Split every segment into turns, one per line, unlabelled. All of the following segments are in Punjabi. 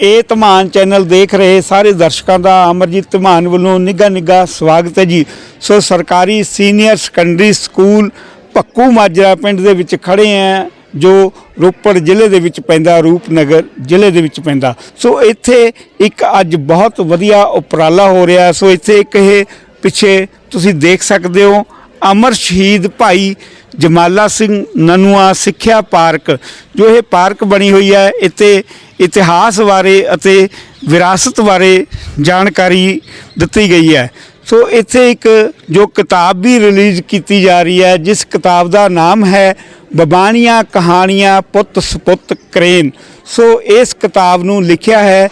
ਇਹ ਧਮਾਨ ਚੈਨਲ ਦੇਖ ਰਹੇ ਸਾਰੇ ਦਰਸ਼ਕਾਂ ਦਾ ਅਮਰਜੀਤ ਧਮਾਨ ਵੱਲੋਂ ਨਿੱਘਾ ਨਿੱਘਾ ਸਵਾਗਤ ਹੈ ਜੀ। ਸੋ ਸਰਕਾਰੀ senior secondary school Pakku Majra ਪਿੰਡ ਦੇ ਵਿੱਚ ਖੜੇ ਆ ਜੋ ਰੋਪੜ ਜ਼ਿਲ੍ਹੇ ਦੇ ਵਿੱਚ ਪੈਂਦਾ, ਰੂਪਨਗਰ ਜ਼ਿਲ੍ਹੇ ਦੇ ਵਿੱਚ ਪੈਂਦਾ। ਸੋ ਇੱਥੇ ਇੱਕ ਅੱਜ ਬਹੁਤ ਵਧੀਆ ਉਪਰਾਲਾ ਹੋ ਰਿਹਾ। ਸੋ ਇੱਥੇ ਇੱਕ ਇਹ ਪਿੱਛੇ ਤੁਸੀਂ ਦੇਖ ਸਕਦੇ ਹੋ। ਅਮਰ ਸ਼ਹੀਦ ਭਾਈ ਜਮਾਲਾ ਸਿੰਘ ਨਨੂਆ ਸਿੱਖਿਆ ਪਾਰਕ, ਜੋ ਇਹ ਪਾਰਕ ਬਣੀ ਹੋਈ ਹੈ, ਇੱਥੇ ਇਤਿਹਾਸ ਬਾਰੇ ਅਤੇ ਵਿਰਾਸਤ ਬਾਰੇ ਜਾਣਕਾਰੀ ਦਿੱਤੀ ਗਈ ਹੈ। ਸੋ ਇੱਥੇ ਇੱਕ ਜੋ ਕਿਤਾਬ ਵੀ ਰਿਲੀਜ਼ ਕੀਤੀ ਜਾ ਰਹੀ ਹੈ, ਜਿਸ ਕਿਤਾਬ ਦਾ ਨਾਮ ਹੈ ਬਬਾਨੀਆਂ ਕਹਾਣੀਆਂ ਪੁੱਤ ਸਪੁੱਤ ਕਰੇਨ। ਸੋ ਇਸ ਕਿਤਾਬ ਨੂੰ ਲਿਖਿਆ ਹੈ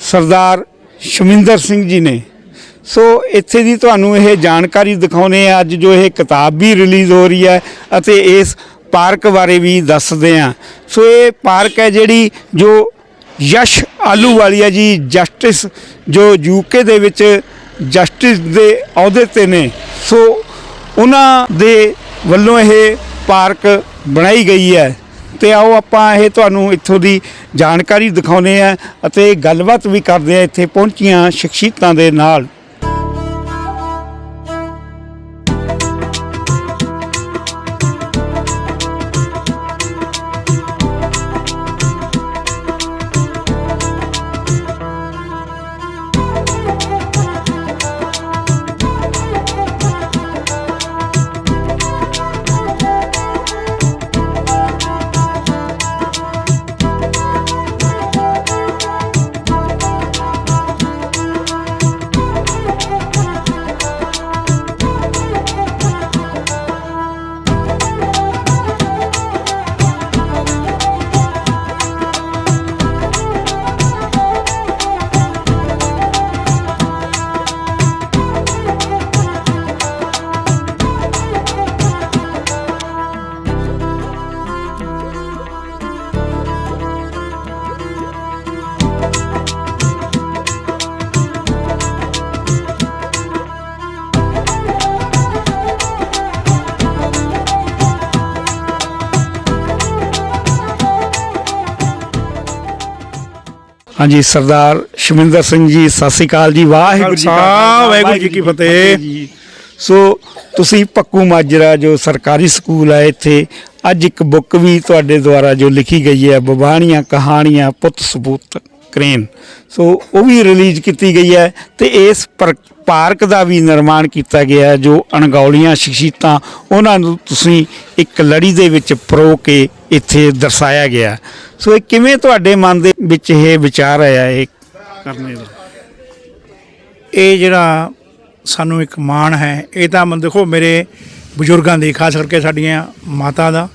ਸਰਦਾਰ ਸ਼ਮਿੰਦਰ ਸਿੰਘ ਜੀ ਨੇ। ਸੋ ਇੱਥੇ ਦੀ ਤੁਹਾਨੂੰ ਇਹ ਜਾਣਕਾਰੀ ਦਿਖਾਉਨੇ ਆ ਅੱਜ ਜੋ ਇਹ ਕਿਤਾਬ ਵੀ ਰਿਲੀਜ਼ ਹੋ ਰਹੀ ਹੈ ਅਤੇ ਇਸ ਪਾਰਕ ਬਾਰੇ ਵੀ ਦੱਸਦੇ ਆ ਸੋ ਇਹ ਪਾਰਕ ਹੈ ਜਿਹੜੀ ਜੋ ਯਸ਼ ਆਲੂ ਵਾਲੀ ਹੈ ਜੀ, ਜਸਟਿਸ ਜੋ ਯੂਕੇ ਦੇ ਵਿੱਚ ਜਸਟਿਸ ਦੇ ਅਹੁਦੇ ਤੇ ਨੇ। ਸੋ ਉਹਨਾਂ ਦੇ ਵੱਲੋਂ ਇਹ ਪਾਰਕ ਬਣਾਈ ਗਈ ਹੈ। ਤੇ ਆਓ ਆਪਾਂ ਇਹ ਤੁਹਾਨੂੰ ਇੱਥੋਂ ਦੀ ਜਾਣਕਾਰੀ ਦਿਖਾਉਨੇ ਆ ਅਤੇ ਗੱਲਬਾਤ ਵੀ ਕਰਦੇ ਆ ਇੱਥੇ ਪਹੁੰਚੀਆਂ ਸ਼ਖਸੀਅਤਾਂ ਦੇ ਨਾਲ। ਹਾਂਜੀ ਸਰਦਾਰ ਸ਼ਮਿੰਦਰ ਸਿੰਘ ਜੀ ਸਤਿ ਸ੍ਰੀ ਅਕਾਲ ਜੀ ਵਾਹਿਗੁਰੂ ਜੀ ਕਾ
ਖਾਲਸਾ, ਵਾਹਿਗੁਰੂ ਜੀ ਕੀ ਫਤਿਹ।
ਜੀ। ਸੋ ਤੁਸੀਂ ਪੱਕੂ ਮਾਜਰਾ ਜੋ ਸਰਕਾਰੀ ਸਕੂਲ ਹੈ ਇੱਥੇ ਅੱਜ ਇੱਕ ਬੁੱਕ ਵੀ ਤੁਹਾਡੇ ਦੁਆਰਾ ਜੋ ਲਿਖੀ ਗਈ ਹੈ ਬਬਾਣੀਆਂ ਕਹਾਣੀਆਂ ਪੁੱਤ ਸਬੂਤ ਕਰੇਨ ਸੋ ਉਹ ਵੀ ਰਿਲੀਜ਼ ਕੀਤੀ ਗਈ ਹੈ ਤੇ ਇਸ ਪਰ- ਪਾਰਕ ਦਾ ਵੀ ਨਿਰਮਾਣ ਕੀਤਾ ਗਿਆ ਹੈ, ਜੋ ਅਣਗੌਲੀਆਂ ਸ਼ਖਸੀਅਤਾਂ, ਉਹਨਾਂ ਨੂੰ ਤੁਸੀਂ ਇੱਕ ਲੜੀ ਦੇ ਵਿੱਚ ਪਰੋ ਕੇ ਇੱਥੇ ਦਰਸਾਇਆ ਗਿਆ ਸੋ ਇਹ ਕਿਵੇਂ ਤੁਹਾਡੇ ਮਨ ਦੇ ਵਿੱਚ ਇਹ ਵਿਚਾਰ ਆਇਆ, ਇਹ ਕਰਨੇ ਦਾ?
ਇਹ ਜਿਹੜਾ ਸਾਨੂੰ ਇੱਕ ਮਾਣ ਹੈ, ਇਹ ਤਾਂ ਮਨ ਦੇਖੋ ਮੇਰੇ ਬਜ਼ੁਰਗਾਂ ਦੀ, ਖਾਸ ਕਰਕੇ ਸਾਡੀਆਂ ਮਾਤਾ ਦਾ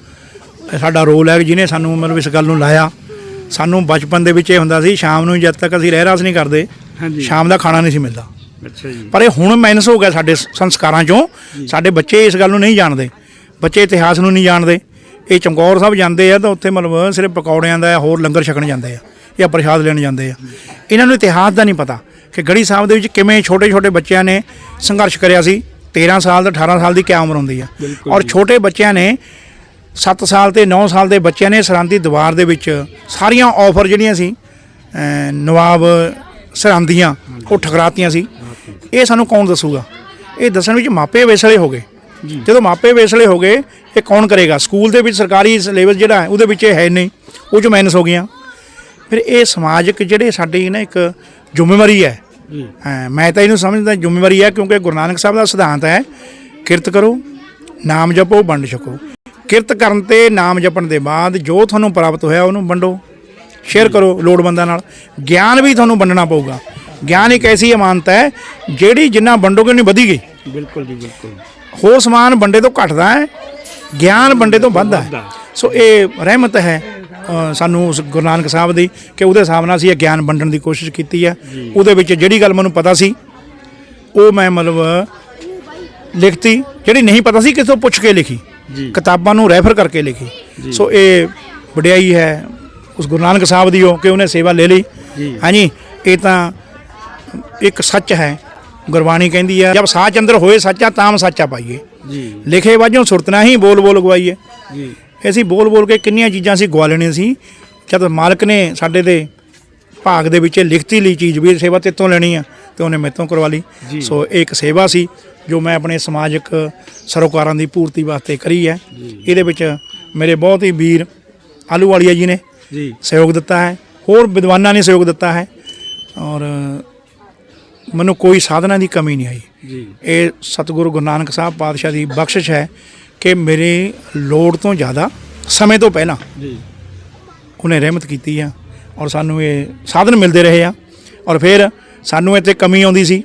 ਸਾਡਾ ਰੋਲ ਹੈ ਜਿਹਨੇ ਸਾਨੂੰ ਮਤਲਬ ਇਸ ਗੱਲ ਨੂੰ ਲਾਇਆ। ਸਾਨੂੰ ਬਚਪਨ ਦੇ ਵਿੱਚ ਇਹ ਹੁੰਦਾ ਸੀ ਸ਼ਾਮ ਨੂੰ ਜਦ ਤੱਕ ਅਸੀਂ ਰਹਿ ਰਾਸ ਨਹੀਂ ਕਰਦੇ
ਹਾਂਜੀ।
ਸ਼ਾਮ ਦਾ ਖਾਣਾ ਨਹੀਂ ਸੀ ਮਿਲਦਾ।
ਅੱਛਾ ਜੀ।
ਪਰ ਇਹ ਹੁਣ ਮਾਈਨਸ ਹੋ ਗਿਆ ਸਾਡੇ ਸੰਸਕਾਰਾਂ ਚੋਂ। ਸਾਡੇ ਬੱਚੇ ਇਸ ਗੱਲ ਨੂੰ ਨਹੀਂ ਜਾਣਦੇ। ਬੱਚੇ ਇਤਿਹਾਸ ਨੂੰ ਨਹੀਂ ਜਾਣਦੇ। ਇਹ ਚਮਕੌਰ ਸਾਹਿਬ ਜਾਂਦੇ ਆ ਤਾਂ ਉੱਥੇ ਮਤਲਬ ਸਿਰਫ ਪਕੌੜਿਆਂ ਦਾ ਹੋਰ ਲੰਗਰ ਛਕਣ ਜਾਂਦੇ ਆ ਜਾਂ ਪ੍ਰਸ਼ਾਦ ਲੈਣ ਜਾਂਦੇ ਆ। ਇਹਨਾਂ ਨੂੰ ਇਤਿਹਾਸ ਦਾ ਨਹੀਂ ਪਤਾ ਕਿ ਗੜੀ ਸਾਹਿਬ ਦੇ ਵਿੱਚ ਕਿਵੇਂ ਛੋਟੇ ਛੋਟੇ ਬੱਚਿਆਂ ਨੇ ਸੰਘਰਸ਼ ਕਰਿਆ ਸੀ। 13 ਸਾਲ ਤੇ 18 ਸਾਲ ਦੀ ਕਿਆ ਉਮਰ ਹੁੰਦੀ ਆ। ਔਰ ਛੋਟੇ ਬੱਚਿਆਂ ਨੇ 7 ਸਾਲ ਤੇ 9 ਸਾਲ ਦੇ ਬੱਚਿਆਂ ਨੇ ਸਰਾਂਦੀ ਦੀਵਾਰ ਦੇ ਵਿੱਚ ਸਾਰੀਆਂ ਆਫਰ ਜਿਹੜੀਆਂ ਸੀ ਨਵਾਬ ਸਰਾਂਦੀਆਂ ਉਹ ਠਕਰਾਤੀਆਂ ਸੀ। ਇਹ ਸਾਨੂੰ ਕੌਣ ਦੱਸੂਗਾ? ਇਹ ਦੱਸਣ ਵਿੱਚ ਮਾਪੇ ਵੇਸਲੇ ਹੋ ਗਏ। ਜਦੋਂ ਮਾਪੇ ਵੇਸਲੇ ਹੋ ਗਏ ਇਹ ਕੌਣ ਕਰੇਗਾ? ਸਕੂਲ ਦੇ ਵਿੱਚ ਸਰਕਾਰੀ ਸਿਲੇਬਸ ਜਿਹੜਾ ਹੈ ਉਹਦੇ ਵਿੱਚ ਇਹ ਹੈ ਨਹੀਂ। ਉਹ 'ਚ ਮਾਈਨਸ ਹੋ ਗਈਆਂ। ਫਿਰ ਇਹ ਸਮਾਜਿਕ ਜਿਹੜੇ ਸਾਡੀ ਨਾ ਇੱਕ ਜ਼ਿੰਮੇਵਾਰੀ ਹੈ। ਹਾਂ, ਮੈਂ ਤਾਂ ਇਹਨੂੰ ਸਮਝਦਾ ਜ਼ਿੰਮੇਵਾਰੀ ਹੈ ਕਿਉਂਕਿ ਗੁਰੂ ਨਾਨਕ ਸਾਹਿਬ ਦਾ ਸਿਧਾਂਤ ਹੈ ਕਿਰਤ ਕਰੋ ਨਾਮ ਜਪੋ ਵੰਡ ਛਕੋ। ਕਿਰਤ ਕਰਨ ਤੇ ਨਾਮ ਜਪਣ ਦੇ ਬਾਅਦ ਜੋ ਤੁਹਾਨੂੰ ਪ੍ਰਾਪਤ ਹੋਇਆ ਉਹਨੂੰ ਵੰਡੋ। ਸ਼ੇਅਰ ਕਰੋ ਲੋੜਵੰਦਾਂ ਨਾਲ। ਗਿਆਨ ਵੀ ਤੁਹਾਨੂੰ ਵੰਡਣਾ ਪਊਗਾ। ਗਿਆਨ ਇੱਕ ਐਸੀ ਅਮਾਨਤ ਹੈ ਜਿਹੜੀ ਜਿੰਨਾ ਵੰਡੋਗੇ ਉਨੀ ਵਧੀ ਗਈ
ਬਿਲਕੁਲ ਜੀ ਬਿਲਕੁਲ।
ਹੋਰ ਸਮਾਨ ਵੰਡੇ ਤੋਂ ਘਟਦਾ ਹੈ ਗਿਆਨ ਵੰਡੇ ਤੋਂ ਵੱਧਦਾ ਹੈ। ਸੋ ਇਹ ਰਹਿਮਤ ਹੈ ਸਾਨੂੰ ਉਸ ਗੁਰੂ ਨਾਨਕ ਸਾਹਿਬ ਦੀ ਕਿ ਉਹਦੇ ਹਿਸਾਬ ਨਾਲ ਅਸੀਂ ਇਹ ਗਿਆਨ ਵੰਡਣ ਦੀ ਕੋਸ਼ਿਸ਼ ਕੀਤੀ ਹੈ। ਉਹਦੇ ਵਿੱਚ ਜਿਹੜੀ ਗੱਲ ਮੈਨੂੰ ਪਤਾ ਸੀ ਉਹ ਮੈਂ ਮਤਲਬ ਲਿਖਤੀ ਜਿਹੜੀ ਨਹੀਂ ਪਤਾ ਸੀ ਕਿਥੋਂ ਪੁੱਛ ਕੇ ਲਿਖੀ। ਕਿਤਾਬਾਂ ਨੂੰ ਰੈਫਰ ਕਰਕੇ ਲਿਖੀ। ਸੋ ਇਹ ਵਡਿਆਈ ਹੈ ਉਸ ਗੁਰੂ ਨਾਨਕ ਸਾਹਿਬ ਦੀ ਉਹ ਕਿ ਉਹਨੇ ਸੇਵਾ ਲੈ ਲਈ। ਹਾਂਜੀ ਇਹ ਤਾਂ ਇੱਕ ਸੱਚ ਹੈ ਗੁਰਬਾਣੀ ਕਹਿੰਦੀ ਹੈ ਜਦ ਸਾਚ ਅੰਦਰ ਹੋਏ ਸੱਚਾ ਤਾਮ ਸਾਚਾ ਪਾਈਏ।
ਜੀ।
ਲਿਖੇ ਵਾਜੋਂ ਸੁਰਤਨਾ ਹੀ ਬੋਲ ਬੋਲ ਗਵਾਈਏ।
ਜੀ।
ਅਸੀਂ ਬੋਲ ਬੋਲ ਕੇ ਕਿੰਨੀਆਂ ਚੀਜ਼ਾਂ ਅਸੀਂ ਗਵਾ ਲੈਣੀਆਂ ਸੀ ਜਦ ਮਾਲਕ ਨੇ ਸਾਡੇ ਤੇ ਭਾਗ ਦੇ ਵਿੱਚ ਲਿਖਤੀ ਲਈ ਚੀਜ਼ ਵੀ ਸੇਵਾ ਤੇਤੋਂ ਲੈਣੀ ਆ ਤੇ ਉਹਨੇ ਮੇਤੋਂ ਕਰਵਾ ਲਈ। ਸੋ ਇਹ ਇੱਕ ਸੇਵਾ ਸੀ। ਜੋ ਮੈਂ ਆਪਣੇ ਸਮਾਜਿਕ ਸਰੋਕਾਰਾਂ ਦੀ ਪੂਰਤੀ ਵਾਸਤੇ ਕਰੀ ਹੈ। ਇਹਦੇ ਵਿੱਚ ਮੇਰੇ ਬਹੁਤ ਹੀ ਵੀਰ ਆਲੂ ਵਾਲੀਆ ਜੀ ਨੇ
ਜੀ।
ਸਹਿਯੋਗ ਦਿੱਤਾ ਹੈ। ਹੋਰ ਵਿਦਵਾਨਾਂ ਨੇ ਸਹਿਯੋਗ ਦਿੱਤਾ ਹੈ। ਔਰ ਮੈਨੂੰ ਕੋਈ ਸਾਧਨਾ ਦੀ ਕਮੀ ਨਹੀਂ ਆਈ।
ਜੀ।
ਇਹ ਸਤਿਗੁਰੂ ਗੁਰੂ ਨਾਨਕ ਸਾਹਿਬ ਪਾਤਸ਼ਾਹ ਦੀ ਬਖਸ਼ਿਸ਼ ਹੈ ਕਿ ਮੇਰੇ ਲੋੜ ਤੋਂ ਜ਼ਿਆਦਾ ਸਮੇਂ ਤੋਂ ਪਹਿਲਾਂ
ਜੀ।
ਉਹਨੇ ਰਹਿਮਤ ਕੀਤੀ ਆ। ਔਰ ਸਾਨੂੰ ਇਹ ਸਾਧਨ ਮਿਲਦੇ ਰਹੇ ਆ। ਔਰ ਫਿਰ ਸਾਨੂੰ ਇੱਥੇ ਕਮੀ ਆਉਂਦੀ ਸੀ।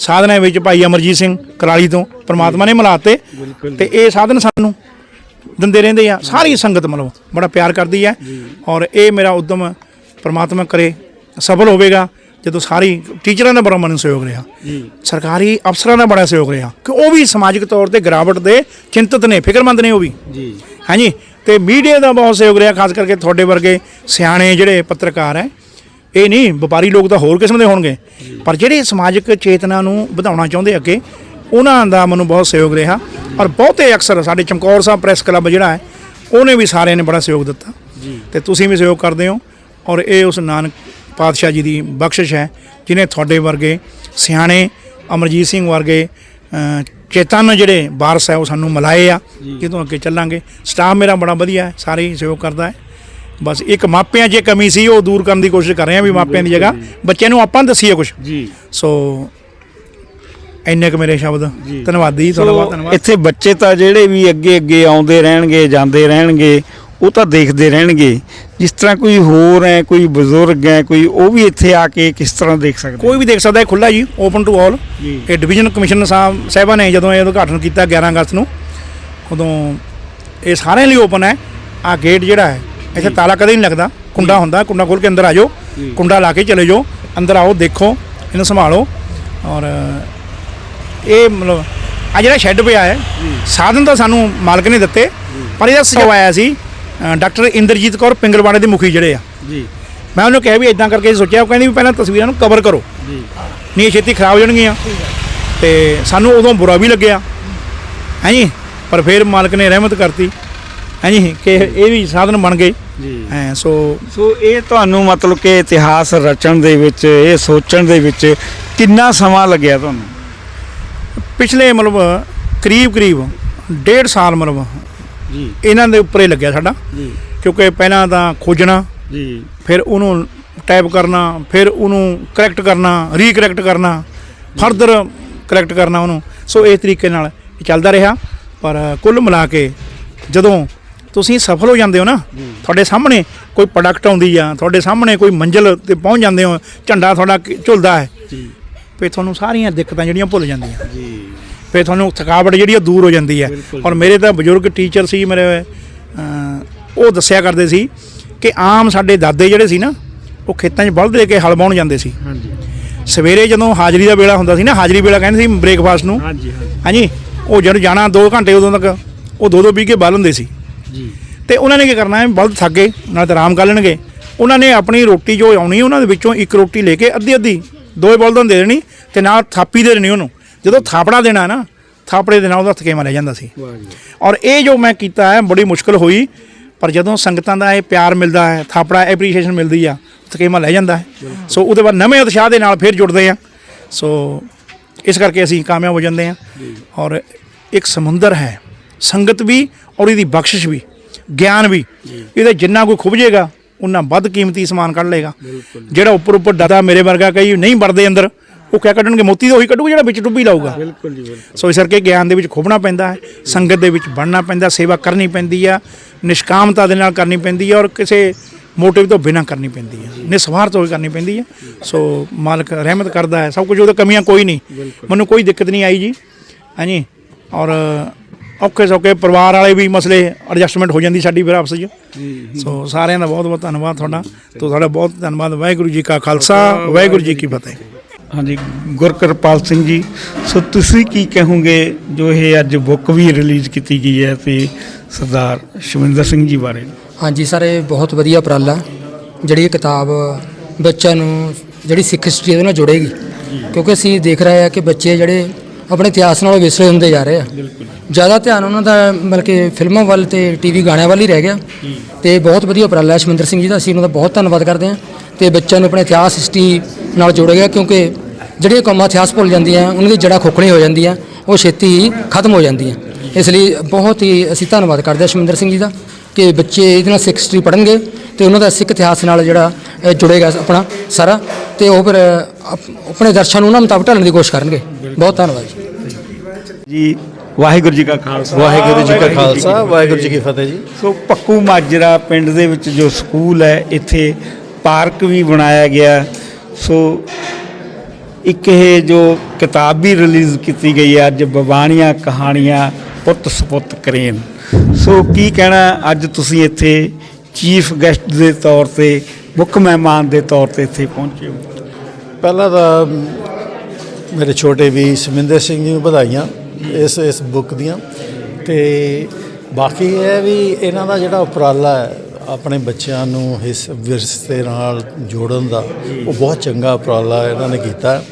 ਸਾਧਨਾ ਵਿੱਚ ਭਾਈ ਅਮਰਜੀਤ ਸਿੰਘ ਕਰਾਲੀ ਤੋਂ ਪ੍ਰਮਾਤਮਾ ਨੇ ਮਿਲਾਤੇ ਤੇ ਇਹ ਸਾਧਨ ਸਾਨੂੰ ਦਿੰਦੇ ਰਹਿੰਦੇ ਆ। ਸਾਰੀ ਸੰਗਤ ਮਤਲਬ ਬੜਾ ਪਿਆਰ ਕਰਦੀ ਹੈ ਔਰ ਇਹ ਮੇਰਾ ਉਦਮ ਪ੍ਰਮਾਤਮਾ ਕਰੇ ਸਫਲ ਹੋਵੇਗਾ ਜਦੋਂ ਸਾਰੀ ਟੀਚਰਾਂ ਦਾ ਬੜਾ ਮਨ ਸਹਿਯੋਗ ਰਿਹਾ।
ਜੀ।
ਸਰਕਾਰੀ ਅਫਸਰਾਂ ਦਾ ਬੜਾ ਸਹਿਯੋਗ ਰਿਹਾ। ਕਿ ਉਹ ਵੀ ਸਮਾਜਿਕ ਤੌਰ ਤੇ ਗਿਰਾਵਟ ਦੇ ਚਿੰਤਤ ਨੇ ਫਿਕਰਮੰਦ ਨੇ ਉਹ ਵੀ।
ਜੀ।
ਹਾਂਜੀ। ਤੇ ਮੀਡੀਆ ਦਾ ਬਹੁਤ ਸਹਿਯੋਗ ਰਿਹਾ ਖਾਸ ਕਰਕੇ ਤੁਹਾਡੇ ਵਰਗੇ ਸਿਆਣੇ ਜਿਹੜੇ ਪੱਤਰਕਾਰ ਹੈ। ਇਹ ਨਹੀਂ ਵਪਾਰੀ ਲੋਕ ਤਾਂ ਹੋਰ ਕਿਸਮ ਦੇ ਹੋਣਗੇ। ਪਰ ਜਿਹੜੇ ਸਮਾਜਿਕ ਚੇਤਨਾ ਨੂੰ ਵਧਾਉਣਾ ਚਾਹੁੰਦੇ ਅੱਗੇ ਉਹਨਾਂ ਦਾ ਮੈਨੂੰ ਬਹੁਤ ਸਹਿਯੋਗ ਰਿਹਾ। ਔਰ ਬਹੁਤੇ ਅਕਸਰ ਸਾਡੇ ਚਮਕੌਰ ਸਾਹਿਬ ਪ੍ਰੈਸ ਕਲੱਬ ਜਿਹੜਾ ਹੈ ਉਹਨੇ ਵੀ ਸਾਰਿਆਂ ਨੇ ਬੜਾ ਸਹਿਯੋਗ ਦਿੱਤਾ। ਤੇ ਤੁਸੀਂ ਵੀ ਸਹਿਯੋਗ ਕਰਦੇ ਹੋ ਔਰ ਇਹ ਉਸ ਨਾਨਕ ਪਾਤਸ਼ਾਹ ਜੀ ਦੀ ਬਖਸ਼ਿਸ਼ ਹੈ ਜਿਨੇ ਤੁਹਾਡੇ ਵਰਗੇ ਸਿਆਣੇ ਅਮਰਜੀਤ ਸਿੰਘ ਵਰਗੇ ਚੇਤਨ ਜਿਹੜੇ ਵਾਰਸ ਹੈ ਉਹ ਸਾਨੂੰ ਮਿਲਾਏ ਆ। ਜਦੋਂ ਅੱਗੇ ਚੱਲਾਂਗੇ? ਸਟਾਫ ਮੇਰਾ ਬੜਾ ਵਧੀਆ ਹੈ ਸਾਰੇ ਸਹਿਯੋਗ ਕਰਦਾ ਹੈ। ਬਸ ਇੱਕ ਮਾਪਿਆਂ 'ਚ ਕਮੀ ਸੀ ਉਹ ਦੂਰ ਕਰਨ ਦੀ ਕੋਸ਼ਿਸ਼ ਕਰ ਰਹੇ ਹਾਂ ਵੀ ਮਾਪਿਆਂ ਦੀ ਜਗ੍ਹਾ। ਬੱਚਿਆਂ ਨੂੰ ਆਪਾਂ ਦੱਸੀਏ ਕੁਝ
ਜੀ।
ਸੋ ਇੰਨੇ ਕੁ ਮੇਰੇ ਸ਼ਬਦ।
ਜੀ।
ਧੰਨਵਾਦੀ ਤੁਹਾਡਾ ਬਹੁਤ ਧੰਨਵਾਦ।
ਇੱਥੇ ਬੱਚੇ ਤਾਂ ਜਿਹੜੇ ਵੀ ਅੱਗੇ ਅੱਗੇ ਆਉਂਦੇ ਰਹਿਣਗੇ ਜਾਂਦੇ ਰਹਿਣਗੇ ਉਹ ਤਾਂ ਦੇਖਦੇ ਰਹਿਣਗੇ। ਜਿਸ ਤਰ੍ਹਾਂ ਕੋਈ ਹੋਰ ਹੈ ਕੋਈ ਬਜ਼ੁਰਗ ਹੈ ਕੋਈ ਉਹ ਵੀ ਇੱਥੇ ਆ ਕੇ ਕਿਸ ਤਰ੍ਹਾਂ ਦੇਖ ਸਕਦੇ
ਕੋਈ ਵੀ ਦੇਖ ਸਕਦਾ ਹੈ ਖੁੱਲਾ ਜੀ ਓਪਨ ਟੂ ਆਲ
ਜੀ।
ਇਹ ਡਿਵੀਜ਼ਨ ਕਮਿਸ਼ਨਰ ਸਾਹਿਬ ਸਾਹਿਬਾਂ ਨੇ ਜਦੋਂ ਇਹ ਉਦਘਾਟਨ ਕੀਤਾ 11 ਅਗਸਤ ਨੂੰ ਉਦੋਂ ਇਹ ਸਾਰਿਆਂ ਲਈ ਓਪਨ ਹੈ। ਆ ਗੇਟ ਜਿਹੜਾ ਹੈ ਇੱਥੇ ਤਾਲਾ ਕਦੇ ਨਹੀਂ ਲੱਗਦਾ। ਕੁੰਡਾ ਹੁੰਦਾ ਕੁੰਡਾ ਖੋਲ ਕੇ ਅੰਦਰ ਆ ਜਾਓ। ਕੁੰਡਾ ਲਾ ਕੇ ਚਲੇ ਜਾਓ। ਅੰਦਰ ਆਓ ਦੇਖੋ ਇਹਨੂੰ ਸੰਭਾਲੋ। ਔਰ ਇਹ ਮਤਲਬ ਆ ਜਿਹੜਾ ਸ਼ੈੱਡ ਪਿਆ ਹੈ ਸਾਧਨ ਤਾਂ ਸਾਨੂੰ ਮਾਲਕ ਨੇ ਦਿੱਤੇ ਪਰ ਇਹਦਾ ਸੁਝਾਅ ਆਇਆ ਸੀ ਡਾਕਟਰ ਇੰਦਰਜੀਤ ਕੌਰ ਪਿੰਗਲਵਾੜੇ ਦੇ ਮੁਖੀ ਜਿਹੜੇ ਆ।
ਜੀ।
ਮੈਂ ਉਹਨੂੰ ਕਿਹਾ ਵੀ ਇਦਾਂ ਕਰਕੇ ਸੋਚਿਆ ਉਹ ਕਹਿੰਦੀ ਵੀ ਪਹਿਲਾਂ ਤਸਵੀਰਾਂ ਨੂੰ ਕਵਰ ਕਰੋ।
ਜੀ।
ਨਹੀਂ ਇਹ ਛੇਤੀ ਖਰਾਬ ਹੋ ਜਾਣਗੀਆਂ। ਤੇ ਸਾਨੂੰ ਉਦੋਂ ਬੁਰਾ ਵੀ ਲੱਗਿਆ। ਹਾਂਜੀ ਪਰ ਫਿਰ ਮਾਲਕ ਨੇ ਰਹਿਮਤ ਕਰਤੀ। ਹਾਂਜੀ ਕਿ ਇਹ ਵੀ ਸਾਧਨ ਬਣ ਗਏ।
ਜੀ।
ਐ ਸੋ
ਸੋ ਇਹ ਤੁਹਾਨੂੰ ਮਤਲਬ ਕਿ ਇਤਿਹਾਸ ਰਚਣ ਦੇ ਵਿੱਚ ਇਹ ਸੋਚਣ ਦੇ ਵਿੱਚ ਕਿੰਨਾ ਸਮਾਂ ਲੱਗਿਆ ਤੁਹਾਨੂੰ?
ਪਿਛਲੇ ਮਤਲਬ ਕਰੀਬ ਕਰੀਬ ਡੇਢ ਸਾਲ ਮਤਲਬ
ਜੀ।
ਇਹਨਾਂ ਦੇ ਉੱਪਰ ਹੀ ਲੱਗਿਆ ਸਾਡਾ।
ਜੀ।
ਕਿਉਂਕਿ ਪਹਿਲਾਂ ਤਾਂ ਖੋਜਣਾ
ਜੀ।
ਫਿਰ ਉਹਨੂੰ ਟਾਈਪ ਕਰਨਾ ਫਿਰ ਉਹਨੂੰ ਕਰੈਕਟ ਕਰਨਾ ਰੀਕਰੈਕਟ ਕਰਨਾ ਫਰਦਰ ਕਰੈਕਟ ਕਰਨਾ ਉਹਨੂੰ। ਸੋ ਇਸ ਤਰੀਕੇ ਨਾਲ ਇਹ ਚੱਲਦਾ ਰਿਹਾ। ਪਰ ਕੁੱਲ ਮਿਲਾ ਕੇ ਜਦੋਂ ਤੁਸੀਂ ਸਫਲ ਹੋ ਜਾਂਦੇ ਹੋ ਨਾ ਤੁਹਾਡੇ ਸਾਹਮਣੇ ਕੋਈ ਪ੍ਰੋਡਕਟ ਆਉਂਦੀ ਆ ਤੁਹਾਡੇ ਸਾਹਮਣੇ ਕੋਈ ਮੰਜ਼ਿਲ ਤੇ ਪਹੁੰਚ ਜਾਂਦੇ ਹੋ ਝੰਡਾ ਤੁਹਾਡਾ ਝੁਲਦਾ ਹੈ।
ਜੀ।
ਫਿਰ ਤੁਹਾਨੂੰ ਸਾਰੀਆਂ ਦਿੱਕਤਾਂ ਜਿਹੜੀਆਂ ਭੁੱਲ ਜਾਂਦੀਆਂ।
ਜੀ।
ਫਿਰ ਤੁਹਾਨੂੰ ਥਕਾਵਟ ਜਿਹੜੀ ਆ ਦੂਰ ਹੋ ਜਾਂਦੀ ਹੈ। ਔਰ ਮੇਰੇ ਤਾਂ ਬਜ਼ੁਰਗ ਟੀਚਰ ਸੀ ਮੇਰੇ ਉਹ ਦੱਸਿਆ ਕਰਦੇ ਸੀ ਕਿ ਆਮ ਸਾਡੇ ਦਾਦੇ ਜਿਹੜੇ ਸੀ ਨਾ ਉਹ ਖੇਤਾਂ 'ਚ ਬਲਦ ਲੈ ਕੇ ਹਲ ਵਾਹੁਣ ਜਾਂਦੇ ਸੀ।
ਹਾਂਜੀ।
ਸਵੇਰੇ ਜਦੋਂ ਹਾਜ਼ਰੀ ਦਾ ਵੇਲਾ ਹੁੰਦਾ ਸੀ ਨਾ ਹਾਜ਼ਰੀ ਵੇਲਾ ਕਹਿੰਦੇ ਸੀ ਬ੍ਰੇਕਫਾਸਟ ਨੂੰ।
ਹਾਂਜੀ ਹਾਂਜੀ।
ਹਾਂਜੀ ਉਹ ਜਦੋਂ ਜਾਣਾ 2 ਘੰਟੇ ਉਦੋਂ ਤੱਕ ਉਹ ਦੋ ਦੋ ਪੀ ਕੇ ਬਾਲ ਹੁੰਦੇ ਸੀ।
ਜੀ।
ਤੇ ਉਹਨਾਂ ਨੇ ਕੀ ਕਰਨਾ ਹੈ ਬਲਦ ਥੱਕ ਗਏ ਨਾਲ ਤਾਂ ਆਰਾਮ ਕਰ ਲੈਣਗੇ। ਉਹਨਾਂ ਨੇ ਆਪਣੀ ਰੋਟੀ ਜੋ ਆਉਣੀ ਉਹਨਾਂ ਦੇ ਵਿੱਚੋਂ ਇੱਕ ਰੋਟੀ ਲੈ ਕੇ ਅੱਧੀ ਅੱਧੀ ਦੋਏ ਬਲਦਾਂ ਦੇ ਦੇਣੀ ਤੇ ਨਾਲ ਥਾਪੀ ਦੇ ਦੇਣੀ ਉਹਨੂੰ। ਜਦੋਂ ਥਾਪੜਾ ਦੇਣਾ ਨਾ ਥਾਪੜੇ ਦੇ ਨਾਲ ਉਹਦਾ ਥਕੇਮਾ ਲੈ ਜਾਂਦਾ ਸੀ। ਔਰ ਇਹ ਜੋ ਮੈਂ ਕੀਤਾ ਹੈ ਬੜੀ ਮੁਸ਼ਕਲ ਹੋਈ ਪਰ ਜਦੋਂ ਸੰਗਤਾਂ ਦਾ ਇਹ ਪਿਆਰ ਮਿਲਦਾ ਹੈ ਥਾਪੜਾ ਐਪਰੀਸ਼ੀਏਸ਼ਨ ਮਿਲਦੀ ਆ ਥਕੇਮਾ ਲੈ ਜਾਂਦਾ ਹੈ। ਸੋ ਉਹਦੇ ਬਾਅਦ ਨਵੇਂ ਉਤਸ਼ਾਹ ਦੇ ਨਾਲ ਫਿਰ ਜੁੜਦੇ ਆ। ਸੋ ਇਸ ਕਰਕੇ ਅਸੀਂ ਕਾਮਯਾਬ ਹੋ ਜਾਂਦੇ ਆ। ਔਰ ਇੱਕ ਸਮੁੰਦਰ ਹੈ ਸੰਗਤ ਵੀ ਔਰ ਇਹਦੀ ਬਖਸ਼ਿਸ਼ ਵੀ ਗਿਆਨ ਵੀ। ਇਹਦੇ ਜਿੰਨਾ ਕੋਈ ਖੁੱਭ ਜਾਏਗਾ ਉਹਨਾਂ ਵੱਧ ਕੀਮਤੀ ਸਮਾਨ ਕੱਢ
ਬਿਲਕੁਲ।
ਜਿਹੜਾ ਉੱਪਰ ਉੱਪਰ ਡਰਦਾ ਮੇਰੇ ਵਰਗਾ ਕਈ ਨਹੀਂ ਵੜਦੇ ਅੰਦਰ ਉਹ ਕਿਆ ਕੱਢਣਗੇ ਮੋਤੀ ਤਾਂ ਉਹੀ ਕੱਢੂਗਾ ਜਿਹੜਾ ਵਿੱਚ ਡੁੱਬੀ ਲਾਊਗਾ।
ਬਿਲਕੁਲ ਜੀ ਬਿਲਕੁਲ।
ਸੋ ਇਸ ਕਰਕੇ ਗਿਆਨ ਦੇ ਵਿੱਚ ਖੁੱਭਣਾ ਪੈਂਦਾ ਹੈ ਸੰਗਤ ਦੇ ਵਿੱਚ ਬਣਨਾ ਪੈਂਦਾ ਸੇਵਾ ਕਰਨੀ ਪੈਂਦੀ ਆ ਨਿਸ਼ਕਾਮਤਾ ਦੇ ਨਾਲ ਕਰਨੀ ਪੈਂਦੀ ਆ ਔਰ ਕਿਸੇ ਮੋਟਿਵ ਤੋਂ ਬਿਨਾਂ ਕਰਨੀ ਪੈਂਦੀ ਹੈ ਨਿਸਵਾਰਥ ਹੋ ਕੇ ਕਰਨੀ ਪੈਂਦੀ ਹੈ ਸੋ ਮਾਲਕ ਰਹਿਮਤ ਕਰਦਾ ਹੈ ਸਭ ਕੁਝ ਉਹਦੇ ਕਮੀਆਂ ਕੋਈ ਨਹੀਂ। ਮੈਨੂੰ ਕੋਈ ਦਿੱਕਤ ਨਹੀਂ ਆਈ ਜੀ। ਹਾਂਜੀ ਔਰ ਔਖੇ ਸੌਖੇ ਪਰਿਵਾਰ ਵਾਲੇ ਵੀ ਮਸਲੇ ਐਡਜਸਟਮੈਂਟ ਹੋ ਜਾਂਦੀ ਸਾਡੀ ਫਿਰ ਆਪਸ ਵਿੱਚ।
ਜੀ
ਸੋ ਸਾਰਿਆਂ ਦਾ ਬਹੁਤ ਬਹੁਤ ਧੰਨਵਾਦ ਤੁਹਾਡਾ। ਤੋ ਤੁਹਾਡਾ ਬਹੁਤ ਧੰਨਵਾਦ। ਵਾਹਿਗੁਰੂ ਜੀ ਕਾ ਖਾਲਸਾ ਵਾਹਿਗੁਰੂ ਜੀ ਕੀ ਫਤਿਹ।
ਹਾਂਜੀ ਗੁਰਕਿਰਪਾਲ ਸਿੰਘ ਜੀ ਸੋ ਤੁਸੀਂ ਕੀ ਕਹੋਗੇ ਜੋ ਇਹ ਅੱਜ ਬੁੱਕ ਵੀ ਰਿਲੀਜ਼ ਕੀਤੀ ਗਈ ਹੈ ਤੇ ਸਰਦਾਰ ਸ਼ਵਿੰਦਰ ਸਿੰਘ ਜੀ ਬਾਰੇ?
ਹਾਂਜੀ ਸਰ ਇਹ ਬਹੁਤ ਵਧੀਆ ਉਪਰਾਲਾ। ਜਿਹੜੀ ਇਹ ਕਿਤਾਬ ਬੱਚਿਆਂ ਨੂੰ ਜਿਹੜੀ ਸਿੱਖ ਹਿਸਟਰੀ ਉਹਦੇ ਨਾਲ ਜੁੜੇਗੀ। ਕਿਉਂਕਿ ਅਸੀਂ ਦੇਖ ਰਹੇ ਹਾਂ ਕਿ ਬੱਚੇ ਜਿਹੜੇ ਆਪਣੇ ਇਤਿਹਾਸ ਨਾਲੋਂ ਵਿਸਰੇ ਹੁੰਦੇ ਜਾ ਰਹੇ ਆ। ਜ਼ਿਆਦਾ ਧਿਆਨ ਉਹਨਾਂ ਦਾ ਮਤਲਬ ਕਿ ਫਿਲਮਾਂ ਵੱਲ ਤੇ ਟੀਵੀ ਗਾਣਿਆਂ ਵੱਲ ਹੀ ਰਹਿ ਗਿਆ। ਤੇ ਬਹੁਤ ਵਧੀਆ ਉਪਰਾਲਾ ਹੈ ਸ਼ਮਿੰਦਰ ਸਿੰਘ ਜੀ ਦਾ। ਅਸੀਂ ਉਹਨਾਂ ਦਾ ਬਹੁਤ ਧੰਨਵਾਦ ਕਰਦੇ ਹਾਂ ਤੇ ਬੱਚਿਆਂ ਨੂੰ ਆਪਣੇ ਇਤਿਹਾਸ ਹਿਸਟਰੀ ਨਾਲ ਜੋੜੇਗਾ ਕਿਉਂਕਿ ਜਿਹੜੀਆਂ ਕੌਮਾਂ ਇਤਿਹਾਸ ਭੁੱਲ ਜਾਂਦੀਆਂ ਉਹਨਾਂ ਦੀ ਜੜ੍ਹਾਂ ਖੋਖਲੀਆਂ ਹੋ ਜਾਂਦੀਆਂ ਉਹ ਛੇਤੀ ਹੀ ਖਤਮ ਹੋ ਜਾਂਦੀਆਂ। ਇਸ ਲਈ ਬਹੁਤ ਹੀ ਅਸੀਂ ਧੰਨਵਾਦ ਕਰਦੇ ਹਾਂ ਸ਼ਮਿੰਦਰ ਸਿੰਘ ਜੀ ਦਾ ਕਿ ਬੱਚੇ ਇਹਦੇ ਨਾਲ ਸਿੱਖ ਹਿਸਟਰੀ ਪੜ੍ਹਨਗੇ ਤੇ ਉਹਨਾਂ ਦਾ ਸਿੱਖ ਇਤਿਹਾਸ ਨਾਲ ਜਿਹੜਾ ਜੁੜੇਗਾ ਆਪਣਾ ਸਾਰਾ। ਤੇ ਉਹ ਫਿਰ ਆਪਣੇ ਦਰਸ਼ਨ ਨੂੰ ਉਹਨਾਂ ਮੁਤਾਬਕ ਢਾਲਣ ਦੀ ਕੋਸ਼ਿਸ਼ ਕਰਨਗੇ। ਬਹੁਤ ਧੰਨਵਾਦ ਜੀ।
ਜੀ ਵਾਹਿਗੁਰੂ ਜੀ ਕਾ ਖਾਲਸਾ।
ਵਾਹਿਗੁਰੂ ਜੀ ਕਾ ਖਾਲਸਾ ਵਾਹਿਗੁਰੂ ਜੀ ਕੀ ਫਤਿਹ ਜੀ।
ਸੋ ਪੱਕੂ ਮਾਜਰਾ ਪਿੰਡ ਦੇ ਵਿੱਚ ਜੋ ਸਕੂਲ ਹੈ ਇੱਥੇ ਪਾਰਕ ਵੀ ਬਣਾਇਆ ਗਿਆ। ਸੋ ਇੱਕ ਇਹ ਜੋ ਕਿਤਾਬ ਵੀ ਰਿਲੀਜ਼ ਕੀਤੀ ਗਈ ਹੈ ਅੱਜ ਬਵਾਣੀਆਂ ਕਹਾਣੀਆਂ ਪੁੱਤ ਸਪੁੱਤ ਕਰੇਨ। ਸੋ ਕੀ ਕਹਿਣਾ ਅੱਜ ਤੁਸੀਂ ਇੱਥੇ ਚੀਫ ਗੈਸਟ ਦੇ ਤੌਰ ਤੇ ਮੁੱਖ ਮਹਿਮਾਨ ਦੇ ਤੌਰ ਤੇ ਇੱਥੇ ਪਹੁੰਚੇ ਹੋ?
ਪਹਿਲਾਂ ਤਾਂ ਮੇਰੇ ਛੋਟੇ ਵੀ ਸਮਿੰਦਰ ਸਿੰਘ ਜੀ ਨੂੰ ਵਧਾਈਆਂ। ਇਸ ਇਸ ਬੁੱਕ ਦੀਆਂ। ਤੇ ਬਾਕੀ ਇਹ ਵੀ ਇਹਨਾਂ ਦਾ ਜਿਹੜਾ ਉਪਰਾਲਾ ਹੈ ਆਪਣੇ ਬੱਚਿਆਂ ਨੂੰ ਇਸ ਵਿਰਸੇ ਨਾਲ ਜੋੜਨ ਦਾ ਉਹ ਬਹੁਤ ਚੰਗਾ ਉਪਰਾਲਾ ਇਹਨਾਂ ਨੇ ਕੀਤਾ।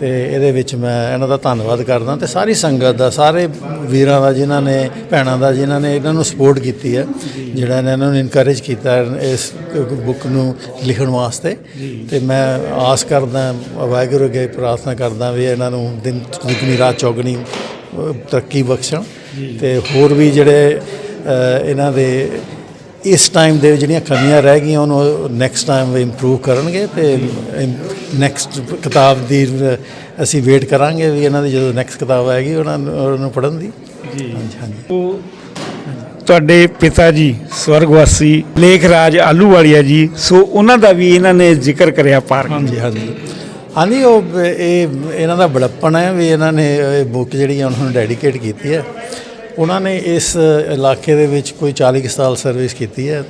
ਤੇ ਇਹਦੇ ਵਿੱਚ ਮੈਂ ਇਹਨਾਂ ਦਾ ਧੰਨਵਾਦ ਕਰਦਾ ਤੇ ਸਾਰੀ ਸੰਗਤ ਦਾ, ਸਾਰੇ ਵੀਰਾਂ ਦਾ ਜਿਨ੍ਹਾਂ ਨੇ, ਭੈਣਾਂ ਦਾ ਜਿਨ੍ਹਾਂ ਨੇ ਇਹਨਾਂ ਨੂੰ ਸਪੋਰਟ ਕੀਤੀ ਹੈ, ਜਿਹੜਾ ਇਹਨਾਂ ਨੂੰ ਇਨਕਰੇਜ ਕੀਤਾ ਇਸ ਬੁੱਕ ਨੂੰ ਲਿਖਣ ਵਾਸਤੇ। ਤੇ ਮੈਂ ਆਸ ਕਰਦਾ, ਵਾਹਿਗੁਰੂ ਅੱਗੇ ਪ੍ਰਾਰਥਨਾ ਕਰਦਾ ਵੀ ਇਹਨਾਂ ਨੂੰ ਦਿਨ ਦੁਗਣੀ, ਰਾਤ ਚੌਗਣੀ ਤਰੱਕੀ ਬਖਸ਼ਣ। ਤੇ ਹੋਰ ਵੀ ਜਿਹੜੇ ਇਹਨਾਂ ਦੇ ਇਸ ਟਾਈਮ ਦੇ ਜਿਹੜੀਆਂ ਕਮੀਆਂ ਰਹਿ ਗਈਆਂ ਉਹਨੂੰ ਨੈਕਸਟ ਟਾਈਮ ਵੀ ਇੰਪਰੂਵ ਕਰਨਗੇ ਤੇ ਨੈਕਸਟ ਕਿਤਾਬ ਦੀ ਅਸੀਂ ਵੇਟ ਕਰਾਂਗੇ ਵੀ ਇਹਨਾਂ ਦੀ ਜਦੋਂ ਨੈਕਸਟ ਕਿਤਾਬ ਆਏਗੀ ਉਹਨਾਂ ਨੂੰ ਪੜ੍ਹਨ ਦੀ। ਜੀ। ਹਾਂਜੀ
ਤੁਹਾਡੇ ਪਿਤਾ ਜੀ ਸਵਰਗਵਾਸੀ ਲੇਖ ਰਾਜ ਆਲੂਵਾਲੀਆ ਜੀ ਸੋ ਉਹਨਾਂ ਦਾ ਵੀ ਇਹਨਾਂ ਨੇ ਜ਼ਿਕਰ ਕਰਿਆ ਪਾਰਕ
ਹਾਂਜੀ ਹਾਂਜੀ। ਹਾਂਜੀ ਉਹ ਇਹ ਇਹਨਾਂ ਦਾ ਬੜਪਣ ਹੈ ਵੀ ਇਹਨਾਂ ਨੇ ਇਹ ਬੁੱਕ ਜਿਹੜੀ ਉਹਨਾਂ ਨੂੰ ਡੈਡੀਕੇਟ ਕੀਤੀ ਹੈ। ਉਹਨਾਂ ਨੇ ਇਸ ਇਲਾਕੇ ਦੇ ਵਿੱਚ ਕੋਈ 40 ਕੁ ਸਾਲ ਸਰਵਿਸ ਕੀਤੀ ਹੈ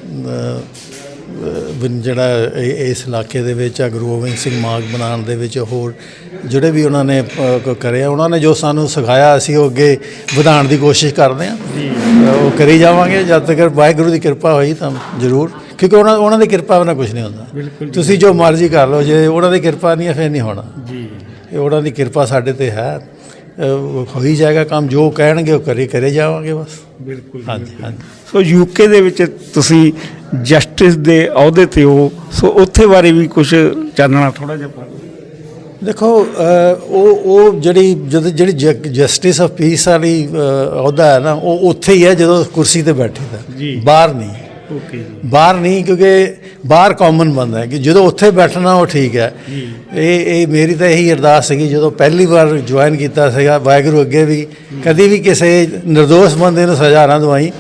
ਜਿਹੜਾ ਇਸ ਇਲਾਕੇ ਦੇ ਵਿੱਚ ਆ ਗੁਰੂ ਗੋਬਿੰਦ ਸਿੰਘ ਮਾਰਗ ਬਣਾਉਣ ਦੇ ਵਿੱਚ ਹੋਰ ਜਿਹੜੇ ਵੀ ਉਹਨਾਂ ਨੇ ਕਰਿਆ ਉਹਨਾਂ ਨੇ ਜੋ ਸਾਨੂੰ ਸਿਖਾਇਆ ਅਸੀਂ ਉਹ ਅੱਗੇ ਵਧਾਉਣ ਦੀ ਕੋਸ਼ਿਸ਼ ਕਰਦੇ ਹਾਂ। ਉਹ ਕਰੀ ਜਾਵਾਂਗੇ ਜਦ ਤੱਕ ਵਾਹਿਗੁਰੂ ਦੀ ਕਿਰਪਾ ਹੋਈ ਤਾਂ ਜ਼ਰੂਰ ਕਿਉਂਕਿ ਉਹਨਾਂ ਉਹਨਾਂ ਦੀ ਕਿਰਪਾ ਬਿਨਾਂ ਕੁਝ ਨਹੀਂ ਹੁੰਦਾ। ਤੁਸੀਂ ਜੋ ਮਰਜ਼ੀ ਕਰ ਲਓ ਜੇ ਉਹਨਾਂ ਦੀ ਕਿਰਪਾ ਨਹੀਂ ਹੈ ਫਿਰ ਨਹੀਂ ਹੋਣਾ। ਜੀ। ਇਹ ਉਹਨਾਂ ਦੀ ਕਿਰਪਾ ਸਾਡੇ ਤੇ ਹੈ। ਹੋ ਹੀ ਜਾਏਗਾ ਕੰਮ ਜੋ ਕਹਿਣਗੇ ਉਹ ਕਰੇ ਕਰੇ ਜਾਵਾਂਗੇ ਬਸ। ਬਿਲਕੁਲ ਹਾਂਜੀ ਹਾਂਜੀ।
ਸੋ ਯੂਕੇ ਦੇ ਵਿੱਚ ਤੁਸੀਂ ਜਸਟਿਸ ਦੇ ਅਹੁਦੇ ਤੇ ਹੋ ਸੋ ਉੱਥੇ ਬਾਰੇ ਵੀ ਕੁਝ ਚਾਨਣਾ ਥੋੜਾ ਜਿਹਾ ਪਾ।
ਦੇਖੋ ਉਹ ਉਹ ਜਿਹੜੀ ਜਦੋਂ ਜਿਹੜੀ ਜਸਟਿਸ ਆਫ ਪੀਸ ਵਾਲੀ ਅਹੁਦਾ ਹੈ ਨਾ ਉਹ ਉੱਥੇ ਹੀ ਹੈ ਜਦੋਂ ਕੁਰਸੀ ਤੇ ਬੈਠੇ ਦਾ
ਜੀ।
ਬਾਹਰ ਨਹੀਂ।
ਓਕੇ ਜੀ।
ਬਾਹਰ ਨਹੀਂ ਕਿਉਂਕਿ ਬਾਹਰ ਕਾਮਨ ਬੰਦਾ ਹੈ ਕਿ ਜਦੋਂ ਉੱਥੇ ਬੈਠਣਾ ਉਹ ਠੀਕ ਹੈ। ਇਹ ਇਹ ਮੇਰੀ ਤਾਂ ਇਹੀ ਅਰਦਾਸ ਸੀਗੀ ਜਦੋਂ ਪਹਿਲੀ ਵਾਰ ਜੁਆਇਨ ਕੀਤਾ ਸੀਗਾ ਵਾਹਿਗੁਰੂ ਅੱਗੇ ਵੀ ਕਦੀ ਵੀ ਕਿਸੇ નિર્ਦੋਸ਼ ਬੰਦੇ ਨੂੰ ਸਜ਼ਾ ਨਾ ਦਵਾਈ।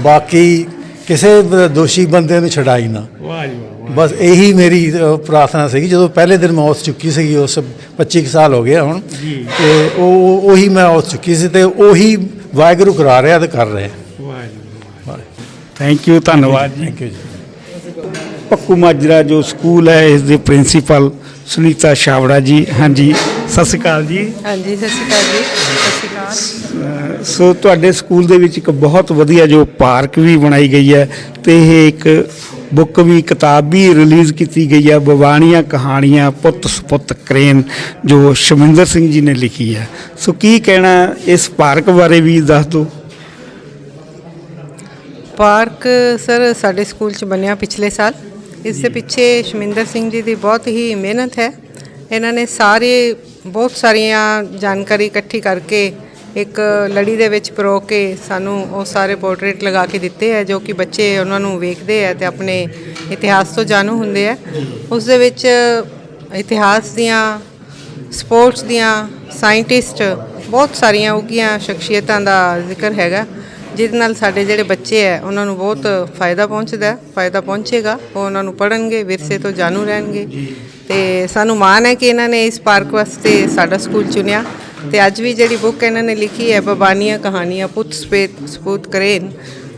ਬਾਕੀ ਕਿਸੇ ਦੋਸ਼ੀ ਬੰਦੇ ਨੂੰ ਛਡਾਈ ਨਾ।
ਵਾਹ ਜੀ ਵਾਹ
ਬਸ ਇਹੀ ਮੇਰੀ ਪ੍ਰਾਰਥਨਾ ਸੀਗੀ। ਜਦੋਂ ਪਹਿਲੇ ਦਿਨ ਮੈਂ ਉਸ ਚੁੱਕੀ ਸੀਗੀ ਉਸ 25 ਕੁ ਸਾਲ ਹੋ ਗਏ ਆ ਹੁਣ। ਤੇ ਉਹ ਉਹ- ਮੈਂ ਉਸ ਚੁੱਕੀ ਸੀ ਤੇ ਉਹੀ ਵਾਹਿਗੁਰੂ ਕਰਾ ਰਿਹਾ ਤੇ ਕਰ ਰਿਹਾ।
ਵਾਹ ਜੀ ਵਾਹ ਥੈਂਕ ਯੂ ਧੰਨਵਾਦ ਜੀ।
ਥੈਂਕ ਯੂ ਜੀ।
ਪੱਕੂ ਮਾਜਰਾ ਜੋ ਸਕੂਲ ਹੈ ਇਸ ਦੇ ਪ੍ਰਿੰਸੀਪਲ ਸੁਨੀਤਾ ਛਾਵੜਾ ਜੀ। ਹਾਂਜੀ ਸਤਿ ਸ਼੍ਰੀ ਅਕਾਲ ਜੀ।
ਹਾਂਜੀ ਸਤਿ ਸ਼੍ਰੀ ਅਕਾਲ ਜੀ। ਸਤਿ ਸ਼੍ਰੀ ਅਕਾਲ।
ਸੋ ਤੁਹਾਡੇ ਸਕੂਲ ਦੇ ਵਿੱਚ ਇੱਕ ਬਹੁਤ ਵਧੀਆ ਜੋ ਪਾਰਕ ਵੀ ਬਣਾਈ ਗਈ ਹੈ ਤੇ ਇਹ ਇੱਕ ਬੁੱਕ ਵੀ ਕਿਤਾਬ ਵੀ ਰਿਲੀਜ਼ ਕੀਤੀ ਗਈ ਹੈ ਬਵਾਣੀਆਂ ਕਹਾਣੀਆਂ ਪੁੱਤ ਸਪੁੱਤ ਕਰੇਨ ਜੋ ਸ਼ਮਿੰਦਰ ਸਿੰਘ ਜੀ ਨੇ ਲਿਖੀ ਹੈ। ਸੋ ਕੀ ਕਹਿਣਾ ਇਸ ਪਾਰਕ ਬਾਰੇ ਵੀ ਦੱਸ ਦਿਓ।
ਪਾਰਕ ਸਰ ਸਾਡੇ ਸਕੂਲ ਚ ਬਣਿਆ ਪਿਛਲੇ ਸਾਲ। ਇਸ ਦੇ ਪਿੱਛੇ ਸ਼ਮਿੰਦਰ ਸਿੰਘ ਜੀ ਦੀ ਬਹੁਤ ਹੀ ਮਿਹਨਤ ਹੈ। ਇਹਨਾਂ ਨੇ ਸਾਰੇ, ਬਹੁਤ ਸਾਰੀਆਂ ਜਾਣਕਾਰੀ ਇਕੱਠੀ ਕਰਕੇ ਇੱਕ ਲੜੀ ਦੇ ਵਿੱਚ ਪਰੋ ਕੇ ਸਾਨੂੰ ਉਹ ਸਾਰੇ ਪੋਰਟਰੇਟ ਲਗਾ ਕੇ ਦਿੱਤੇ ਹੈ, ਜੋ ਕਿ ਬੱਚੇ ਉਹਨਾਂ ਨੂੰ ਵੇਖਦੇ ਆ ਤੇ ਆਪਣੇ ਇਤਿਹਾਸ ਤੋਂ ਜਾਣੂ ਹੁੰਦੇ ਆ ਉਸ ਦੇ ਵਿੱਚ ਇਤਿਹਾਸ ਦੀਆਂ, ਸਪੋਰਟਸ ਦੀਆਂ, ਸਾਇੰਟਿਸਟ, ਬਹੁਤ ਸਾਰੀਆਂ ਉਗੀਆਂ ਸ਼ਖਸੀਅਤਾਂ ਦਾ ਜ਼ਿਕਰ ਹੈਗਾ। ਜਿਹਦੇ ਨਾਲ ਸਾਡੇ ਜਿਹੜੇ ਬੱਚੇ ਹੈ, ਉਹਨਾਂ ਨੂੰ ਬਹੁਤ ਫਾਇਦਾ ਪਹੁੰਚਦਾ ਫਾਇਦਾ ਪਹੁੰਚੇਗਾ। ਉਹ ਉਹਨਾਂ ਨੂੰ ਪੜ੍ਹਨਗੇ, ਵਿਰਸੇ ਤੋਂ ਜਾਣੂ ਰਹਿਣਗੇ। ਤੇ ਸਾਨੂੰ ਮਾਣ ਹੈ ਕਿ ਇਹਨਾਂ ਨੇ ਇਸ ਪਾਰਕ ਵਾਸਤੇ ਸਾਡਾ ਸਕੂਲ ਚੁਣਿਆ। ਤੇ ਅੱਜ ਵੀ ਜਿਹੜੀ ਬੁੱਕ ਇਹਨਾਂ ਨੇ ਲਿਖੀ ਹੈ, ਬਬਾਨੀਆਂ ਕਹਾਣੀਆਂ ਪੁੱਤ ਸਪੇਤ ਸਪੂਤ ਕਰੇਨ,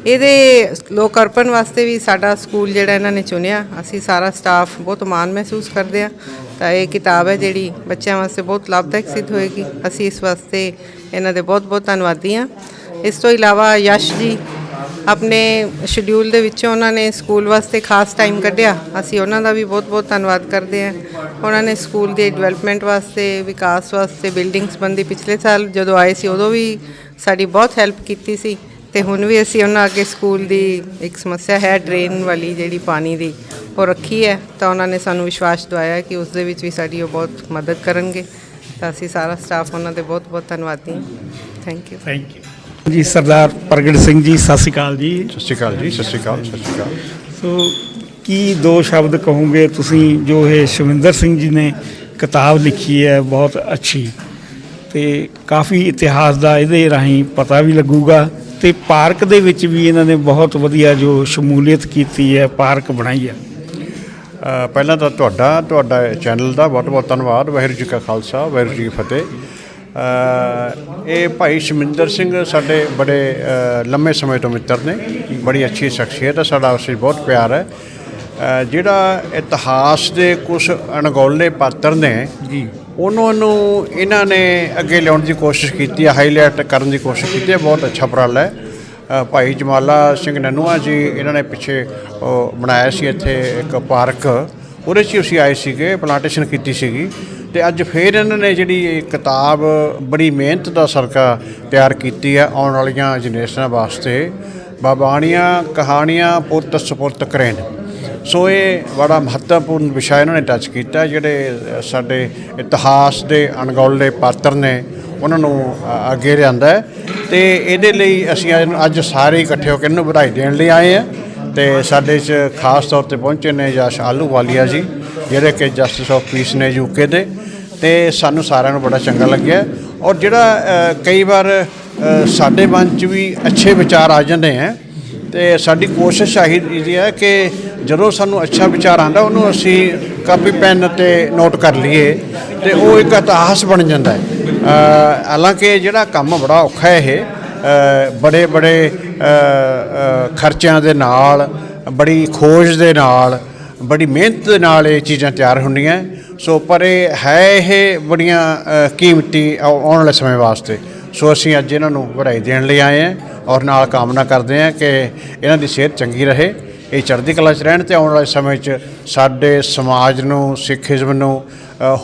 ਇਹਦੇ ਲੋਕ ਅਰਪਣ ਵਾਸਤੇ ਵੀ ਸਾਡਾ ਸਕੂਲ ਜਿਹੜਾ ਇਹਨਾਂ ਨੇ ਚੁਣਿਆ। ਅਸੀਂ ਸਾਰਾ ਸਟਾਫ ਬਹੁਤ ਮਾਣ ਮਹਿਸੂਸ ਕਰਦੇ ਆ ਤਾਂ ਇਹ ਕਿਤਾਬ ਹੈ ਜਿਹੜੀ ਬੱਚਿਆਂ ਵਾਸਤੇ ਬਹੁਤ ਲਾਭਦਾਇਕ ਸਿੱਧ ਹੋਏਗੀ। ਅਸੀਂ ਇਸ ਵਾਸਤੇ ਇਹਨਾਂ ਦੇ ਬਹੁਤ ਬਹੁਤ ਧੰਨਵਾਦੀ ਹਾਂ। ਇਸ ਤੋਂ ਇਲਾਵਾ ਯਸ਼ ਜੀ ਆਪਣੇ ਸ਼ਡਿਊਲ ਦੇ ਵਿੱਚੋਂ ਉਹਨਾਂ ਨੇ ਸਕੂਲ ਵਾਸਤੇ ਖਾਸ ਟਾਈਮ ਕੱਢਿਆ। ਅਸੀਂ ਉਹਨਾਂ ਦਾ ਵੀ ਬਹੁਤ ਬਹੁਤ ਧੰਨਵਾਦ ਕਰਦੇ ਹਾਂ। ਉਹਨਾਂ ਨੇ ਸਕੂਲ ਦੇ ਡਿਵੈਲਪਮੈਂਟ ਵਾਸਤੇ, ਵਿਕਾਸ ਵਾਸਤੇ ਬਿਲਡਿੰਗ ਸੰਬੰਧੀ ਪਿਛਲੇ ਸਾਲ ਜਦੋਂ ਆਏ ਸੀ ਉਦੋਂ ਵੀ ਸਾਡੀ ਬਹੁਤ ਹੈਲਪ ਕੀਤੀ ਸੀ। ਤੇ ਹੁਣ ਵੀ ਅਸੀਂ ਉਹਨਾਂ ਅੱਗੇ ਸਕੂਲ ਦੀ ਇੱਕ ਸਮੱਸਿਆ ਹੈ ਡਰੇਨ ਵਾਲੀ ਜਿਹੜੀ ਪਾਣੀ ਦੀ ਉਹ ਰੱਖੀ ਹੈ। ਤਾਂ ਉਹਨਾਂ ਨੇ ਸਾਨੂੰ ਵਿਸ਼ਵਾਸ ਦਵਾਇਆ ਕਿ ਉਸ ਦੇ ਵਿੱਚ ਵੀ ਸਾਡੀ ਉਹ ਬਹੁਤ ਮਦਦ ਕਰਨਗੇ। ਤਾਂ ਅਸੀਂ ਸਾਰਾ ਸਟਾਫ ਉਹਨਾਂ ਦੇ ਬਹੁਤ ਬਹੁਤ ਧੰਨਵਾਦੀ ਹਾਂ। ਥੈਂਕ ਯੂ
ਥੈਂਕ ਯੂ ਜੀ ਸਰਦਾਰ ਪ੍ਰਗਟ ਸਿੰਘ ਜੀ ਸਤਿ ਸ਼੍ਰੀ ਅਕਾਲ ਜੀ।
ਸਤਿ ਸ਼੍ਰੀ ਅਕਾਲ ਜੀ ਸਤਿ ਸ਼੍ਰੀ ਅਕਾਲ ਸਤਿ ਸ਼੍ਰੀ ਅਕਾਲ।
ਸੋ ਕੀ ਦੋ ਸ਼ਬਦ ਕਹੋਗੇ ਤੁਸੀਂ ਜੋ ਇਹ ਸ਼ਵਿੰਦਰ ਸਿੰਘ ਜੀ ਨੇ ਕਿਤਾਬ ਲਿਖੀ ਹੈ ਬਹੁਤ ਅੱਛੀ। ਤੇ ਕਾਫੀ ਇਤਿਹਾਸ ਦਾ ਇਹਦੇ ਰਾਹੀਂ ਪਤਾ ਵੀ ਲੱਗੂਗਾ ਤੇ ਪਾਰਕ ਦੇ ਵਿੱਚ ਵੀ ਇਹਨਾਂ ਨੇ ਬਹੁਤ ਵਧੀਆ ਜੋ ਸ਼ਮੂਲੀਅਤ ਕੀਤੀ ਹੈ ਪਾਰਕ ਬਣਾਈ ਹੈ।
ਪਹਿਲਾਂ ਤਾਂ ਤੁਹਾਡਾ ਤੁਹਾਡਾ ਚੈਨਲ ਦਾ ਬਹੁਤ ਬਹੁਤ ਧੰਨਵਾਦ ਵਾਹਿਗੁਰੂ ਜੀ ਕਾ ਖਾਲਸਾ ਵਾਹਿਗੁਰੂ ਜੀ ਕੀ ਫਤਿਹ। ਇਹ ਭਾਈ ਸ਼ਮਿੰਦਰ ਸਿੰਘ ਸਾਡੇ ਬੜੇ ਲੰਮੇ ਸਮੇਂ ਤੋਂ ਮਿੱਤਰ ਨੇ। ਬੜੀ ਅੱਛੀ ਸ਼ਖਸੀਅਤ ਹੈ ਸਾਡਾ ਉਸ ਵਿੱਚ ਬਹੁਤ ਪਿਆਰ ਹੈ। ਜਿਹੜਾ ਇਤਿਹਾਸ ਦੇ ਕੁਝ ਅਣਗੌਲੇ ਪਾਤਰ ਨੇ
ਜੀ।
ਉਹਨਾਂ ਨੂੰ ਇਹਨਾਂ ਨੇ ਅੱਗੇ ਲਿਆਉਣ ਦੀ ਕੋਸ਼ਿਸ਼ ਕੀਤੀ ਹੈ ਹਾਈਲਾਈਟ ਕਰਨ ਦੀ ਕੋਸ਼ਿਸ਼ ਕੀਤੀ ਹੈ ਬਹੁਤ ਅੱਛਾ ਉਪਰਾਲਾ ਹੈ। ਭਾਈ ਜਮਾਲਾ ਸਿੰਘ ਨਨੂਆ ਜੀ ਇਹਨਾਂ ਨੇ ਪਿੱਛੇ ਬਣਾਇਆ ਸੀ ਇੱਥੇ ਇੱਕ ਪਾਰਕ। ਉਹਦੇ 'ਚ ਅਸੀਂ ਆਏ ਸੀਗੇ ਪਲਾਂਟੇਸ਼ਨ ਕੀਤੀ ਸੀਗੀ। ਤੇ ਅੱਜ ਫੇਰ ਇਹਨਾਂ ਨੇ ਜਿਹੜੀ ਇਹ ਕਿਤਾਬ ਬੜੀ ਮਿਹਨਤ ਦਾ ਸਰਕਾ ਤਿਆਰ ਕੀਤੀ ਹੈ ਆਉਣ ਵਾਲੀਆਂ ਜਨਰੇਸ਼ਨਾਂ ਵਾਸਤੇ। ਬਾਬਾਣੀਆਂ, ਕਹਾਣੀਆਂ ਪੁੱਤ ਸਪੁਰਤ ਕਰੇਨ ਸੋ ਇਹ ਬੜਾ ਮਹੱਤਵਪੂਰਨ ਵਿਸ਼ਾ ਇਹਨਾਂ ਨੇ ਟੱਚ ਕੀਤਾ, ਜਿਹੜੇ ਸਾਡੇ ਇਤਿਹਾਸ ਦੇ ਅਣਗੌਲੇ ਪਾਤਰ ਨੇ, ਉਹਨਾਂ ਨੂੰ ਅੱਗੇ ਲਿਆਂਦਾ ਹੈ। ਤੇ ਇਹਦੇ ਲਈ ਅਸੀਂ ਅੱਜ- ਅੱਜ ਸਾਰੇ ਇਕੱਠੇ ਹੋ ਕੇ ਇਹਨੂੰ ਵਧਾਈ ਦੇਣ ਲਈ ਆਏ ਆ ਤੇ ਸਾਡੇ 'ਚ ਖਾਸ ਤੌਰ ਤੇ ਪਹੁੰਚੇ ਨੇ ਜਸ਼ ਆਲੂਵਾਲੀਆ ਜੀ, ਜਿਹੜੇ ਕਿ ਜਸਟਿਸ ਆਫ ਪੀਸ ਨੇ ਯੂਕੇ ਦੇ। ਤੇ ਸਾਨੂੰ ਸਾਰਿਆਂ ਨੂੰ ਬੜਾ ਚੰਗਾ ਲੱਗਿਆ। ਔਰ ਜਿਹੜਾ ਕਈ ਵਾਰ ਸਾਡੇ ਮਨ 'ਚ ਵੀ ਅੱਛੇ ਵਿਚਾਰ ਆ ਜਾਂਦੇ ਹੈ ਤੇ ਸਾਡੀ ਕੋਸ਼ਿਸ਼ ਚਾਹੀਦੀ ਹੈ ਕਿ ਜਦੋਂ ਸਾਨੂੰ ਅੱਛਾ ਵਿਚਾਰ ਆਂਦਾ ਉਹਨੂੰ ਅਸੀਂ ਕਾਪੀ, ਪੈਨ ਤੇ ਨੋਟ ਕਰ ਲਈਏ ਤੇ ਉਹ ਇੱਕ ਇਤਿਹਾਸ ਬਣ ਜਾਂਦਾ ਹੈ। ਹਾਲਾਂਕਿ ਜਿਹੜਾ ਕੰਮ ਬੜਾ ਔਖਾ ਹੈ ਇਹ ਬੜੇ ਬੜੇ ਖਰਚਿਆਂ ਦੇ ਨਾਲ, ਬੜੀ ਖੋਜ ਦੇ ਨਾਲ, ਬੜੀ ਮਿਹਨਤ ਦੇ ਨਾਲ ਇਹ ਚੀਜ਼ਾਂ ਤਿਆਰ ਹੁੰਦੀਆਂ। ਸੋ ਪਰ ਇਹ ਹੈ ਇਹ ਬੜੀਆਂ ਕੀਮਤੀ ਆਉ- ਆਉਣ ਵਾਲੇ ਸਮੇਂ ਵਾਸਤੇ। ਸੋ ਅਸੀਂ ਅੱਜ ਇਹਨਾਂ ਨੂੰ ਵਧਾਈ ਦੇਣ ਲਈ ਆਏ ਹਾਂ ਔਰ ਨਾਲ ਕਾਮਨਾ ਕਰਦੇ ਹਾਂ ਕਿ ਇਹਨਾਂ ਦੀ ਸਿਹਤ ਚੰਗੀ ਰਹੇ। ਇਹ ਚੜ੍ਹਦੀ ਕਲਾ 'ਚ ਰਹਿਣ ਤੇ ਆਉਣ ਵਾਲੇ ਸਮੇਂ 'ਚ ਸਾਡੇ ਸਮਾਜ ਨੂੰ ਸਿੱਖੀਜ਼ਮ ਨੂੰ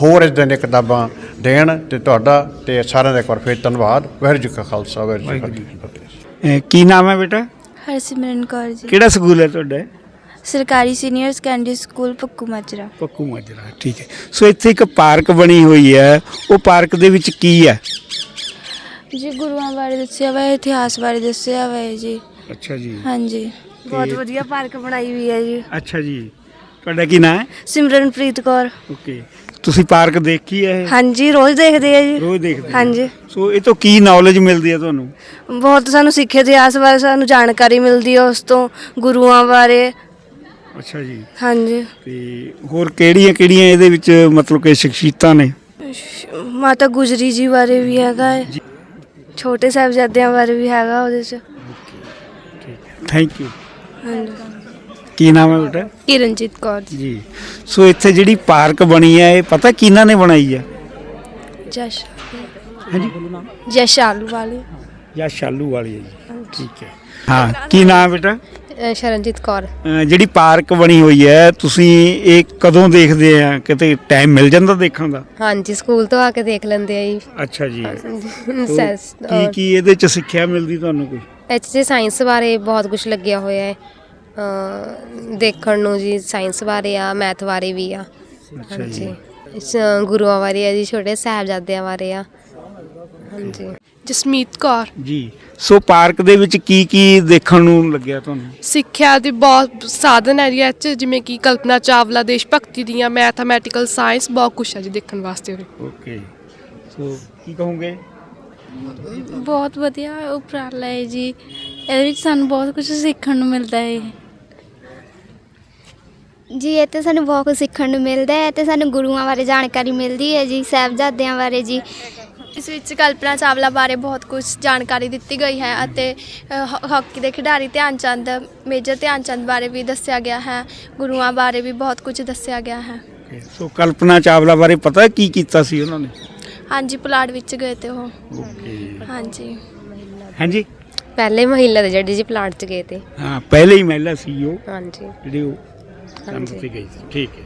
ਹੋਰ ਇਦਾਂ ਦੀਆਂ ਕਿਤਾਬਾਂ ਦੇਣ ਤੇ ਤੁਹਾਡਾ ਤੇ ਸਾਰਿਆਂ ਦਾ ਇੱਕ ਵਾਰ ਫੇਰ ਧੰਨਵਾਦ। ਵਾਹਿਗੁਰੂ ਜੀ ਕਾ ਖਾਲਸਾ ਵਾਹਿਗੁਰੂ ਜੀ ਕੀ
ਨਾਮ ਹੈ ਬੇਟਾ?
ਹਰਸਿਮਰਨ ਕੌਰ ਜੀ।
ਕਿਹੜਾ ਸਕੂਲ ਹੈ ਤੁਹਾਡਾ?
ਸਰਕਾਰੀ senior secondary school Pakku Majra.
Pakku Majra ਠੀਕ ਹੈ। ਸੋ ਇੱਥੇ ਇੱਕ ਪਾਰਕ ਬਣੀ ਹੋਈ ਹੈ। ਉਹ ਪਾਰਕ ਦੇ ਵਿੱਚ ਕੀ ਹੈ?
ਜੀ ਗੁਰੂਆਂ ਬਾਰੇ ਦੱਸਿਆ ਹੋਇਆ ਇਤਿਹਾਸ ਬਾਰੇ ਦੱਸਿਆ ਹੋਇਆ ਜੀ।
ਅੱਛਾ ਜੀ।
ਹਾਂਜੀ। ਬਹੁਤ ਵਧੀਆ ਪਾਰਕ ਬਣਾਈ ਹੋਈ ਹੈ ਜੀ।
ਅੱਛਾ ਜੀ। ਤੁਹਾਡਾ ਕੀ ਨਾਮ ਹੈ?
ਸਿਮਰਨਪ੍ਰੀਤ ਕੌਰ।
ਓਕੇ। ਤੁਸੀਂ ਪਾਰਕ ਦੇਖੀ ਹੈ ਇਹ?
ਹਾਂਜੀ ਰੋਜ਼ ਦੇਖਦੇ ਆ ਜੀ।
ਰੋਜ਼ ਦੇਖਦੇ ਹੋ?
ਹਾਂਜੀ।
ਸੋ ਇਹ ਤੋਂ ਕੀ ਨੌਲੇਜ ਮਿਲਦੀ ਹੈ ਤੁਹਾਨੂੰ?
ਬਹੁਤ ਸਾਨੂੰ ਸਿੱਖ ਇਤਿਹਾਸ ਬਾਰੇ ਸਾਨੂੰ ਜਾਣਕਾਰੀ ਮਿਲਦੀ ਹੈ ਉਸ ਤੋਂ ਗੁਰੂਆਂ ਬਾਰੇ
ਅੱਛਾ ਜੀ।
ਹਾਂਜੀ।
ਤੇ ਹੋਰ ਕਿਹੜੀਆਂ ਕਿਹੜੀਆਂ ਇਹਦੇ ਵਿੱਚ ਮਤਲਬ ਕਿ ਸ਼ਖਸੀਅਤਾਂ ਨੇ?
ਸ਼- ਮਾਤਾ ਗੁਜਰੀ ਜੀ ਬਾਰੇ ਵੀ ਹੈਗਾ ਹੈ। ਛੋਟੇ ਸਾਹਿਬਜ਼ਾਦਿਆਂ ਬਾਰੇ ਵੀ ਹੈਗਾ ਉਹਦੇ 'ਚ।
ਥੈਂਕ ਯੂ
ਹਾਂਜੀ।
ਕੀ ਨਾਮ ਹੈ ਬੇਟਾ?
ਕਿਰਨਜੀਤ ਕੌਰ ਜੀ।
ਜੀ। ਸੋ ਇੱਥੇ ਜਿਹੜੀ ਪਾਰਕ ਬਣੀ ਹੈ ਇਹ ਪਤਾ ਕਿਹਨਾਂ ਨੇ ਬਣਾਈ ਹੈ?
ਜਸ਼।
ਹਾਂਜੀ।
ਜਸ਼ ਆਲੂ ਵਾਲੀ।
ਜਾਂ ਸ਼ਾਲੂ ਵਾਲੀ ਹੈ ਜੀ। ਠੀਕ ਹੈ। ਹਾਂ ਕੀ ਨਾਮ ਹੈ ਬੇਟਾ?
ਸ਼ਰਨਜੀਤ ਕੌਰ।
ਜਿਹੜੀ ਪਾਰਕ ਬਣੀ ਹੋਈ ਹੈ ਤੁਸੀਂ ਇਹ ਕਦੋਂ ਦੇਖਦੇ ਆ? ਕਿਤੇ ਟਾਈਮ ਮਿਲ ਜਾਂਦਾ ਦੇਖਣ ਦਾ?
ਹਾਂਜੀ ਸਕੂਲ ਤੋਂ ਆ ਕੇ ਦੇਖ ਲੈਂਦੇ ਆ ਜੀ।
ਅੱਛਾ ਜੀ।
ਸੈਂਸ
ਕੀ ਕੀ ਇਹਦੇ ਚ ਸਿੱਖਿਆ ਮਿਲਦੀ ਤੁਹਾਨੂੰ ਕੋਈ?
ਐਚ ਜੀ ਸਾਇੰਸ ਬਾਰੇ ਬਹੁਤ ਕੁਝ ਲੱਗਿਆ ਹੋਇਆ ਹੈ। ਅ, ਦੇਖਣ ਨੂੰ ਜੀ ਸਾਇੰਸ ਬਾਰੇ ਆ ਮੈਥ ਬਾਰੇ ਵੀ ਆ। ਹਾਂਜੀ। ਸ- ਗੁਰੂਆਂ ਬਾਰੇ ਆ ਜੀ ਛੋਟੇ ਸਾਹਿਬਜ਼ਾਦਿਆਂ ਬਾਰੇ ਆ। ਹਾਂਜੀ।
ਜਸਮੀਤ ਕੌਰ।
ਜੀ। ਸੋ ਪਾਰਕ ਦੇ ਵਿੱਚ ਕੀ ਕੀ ਦੇਖਣ ਨੂੰ ਲੱਗਿਆ ਤੁਹਾਨੂੰ?
ਸਿੱਖਿਆ ਦੇ ਬਹੁਤ ਸਾਧਨ ਹੈ ਜੀ ਇਹ 'ਚ ਜਿਵੇਂ ਕਿ ਕਲਪਨਾ ਚਾਵਲਾ ਦੇਸ਼ ਭਗਤੀ ਦੀਆਂ ਮੈਥਮੈਟੀਕਲ ਸਾਇੰਸ ਬਹੁਤ ਕੁਛ ਹੈ ਜੀ ਦੇਖਣ ਵਾਸਤੇ ਉਰੇ।
ਓਕੇ। ਸੋ ਕੀ ਕਹੋਗੇ?
ਬਹੁਤ ਵਧੀਆ ਉਪਰਾਲਾ ਹੈ ਜੀ। ਇਹਦੇ ਵਿੱਚ ਸਾਨੂੰ ਬਹੁਤ ਕੁਝ ਸਿੱਖਣ ਨੂੰ ਮਿਲਦਾ ਹੈ।
ਜੀ ਤੇ ਸਾਨੂੰ ਬਹੁਤ ਕੁਝ ਸਿੱਖਣ ਨੂੰ ਮਿਲਦਾ ਹੈ। ਤੇ ਸਾਨੂੰ ਗੁਰੂਆਂ ਬਾਰੇ ਜਾਣਕਾਰੀ ਮਿਲਦੀ ਹੈ ਜੀ ਸਾਹਿਬਜ਼ਾਦਿਆਂ ਬਾਰੇ ਜੀ।
ਇਸ ਵਿੱਚ ਕਲਪਨਾ ਚਾਵਲਾ ਬਾਰੇ ਬਹੁਤ ਕੁਝ ਜਾਣਕਾਰੀ ਦਿੱਤੀ ਗਈ ਹੈ ਅਤੇ ਹਾ- ਹਾਕੀ ਦੇ ਖਿਡਾਰੀ ਧਿਆਨ ਚੰਦ ਮੇਜਰ ਧਿਆਨ ਚੰਦ ਬਾਰੇ ਵੀ ਦੱਸਿਆ ਗਿਆ ਹੈ ਗੁਰੂਆਂ ਬਾਰੇ ਵੀ ਬਹੁਤ ਕੁਝ ਦੱਸਿਆ ਗਿਆ ਹੈ।
ਸੋ ਕਲਪਨਾ ਚਾਵਲਾ ਬਾਰੇ ਪਤਾ ਕੀ ਕੀਤਾ ਸੀ ਉਹਨਾਂ ਨੇ?
ਹਾਂਜੀ ਪੁਲਾੜ ਵਿੱਚ ਗਏ ਤੇ ਉਹ।
ਓਕੇ
ਹਾਂਜੀ।
ਹਾਂਜੀ?
ਪਹਿਲੇ ਮਹਿਲਾ ਦੇ ਜਿਹੜੀ ਜੀ ਪਲਾਂਟ 'ਚ ਗਏ ਤੇ।
ਹਾਂ ਪਹਿਲੇ ਹੀ ਮਹਿਲਾ ਸੀ ਉਹ।
ਹਾਂਜੀ।
ਜਿਹੜੀ ਉਹ ਕੰਮ। ਤੇ ਗਈ ਸੀ। ਠੀਕ ਹੈ।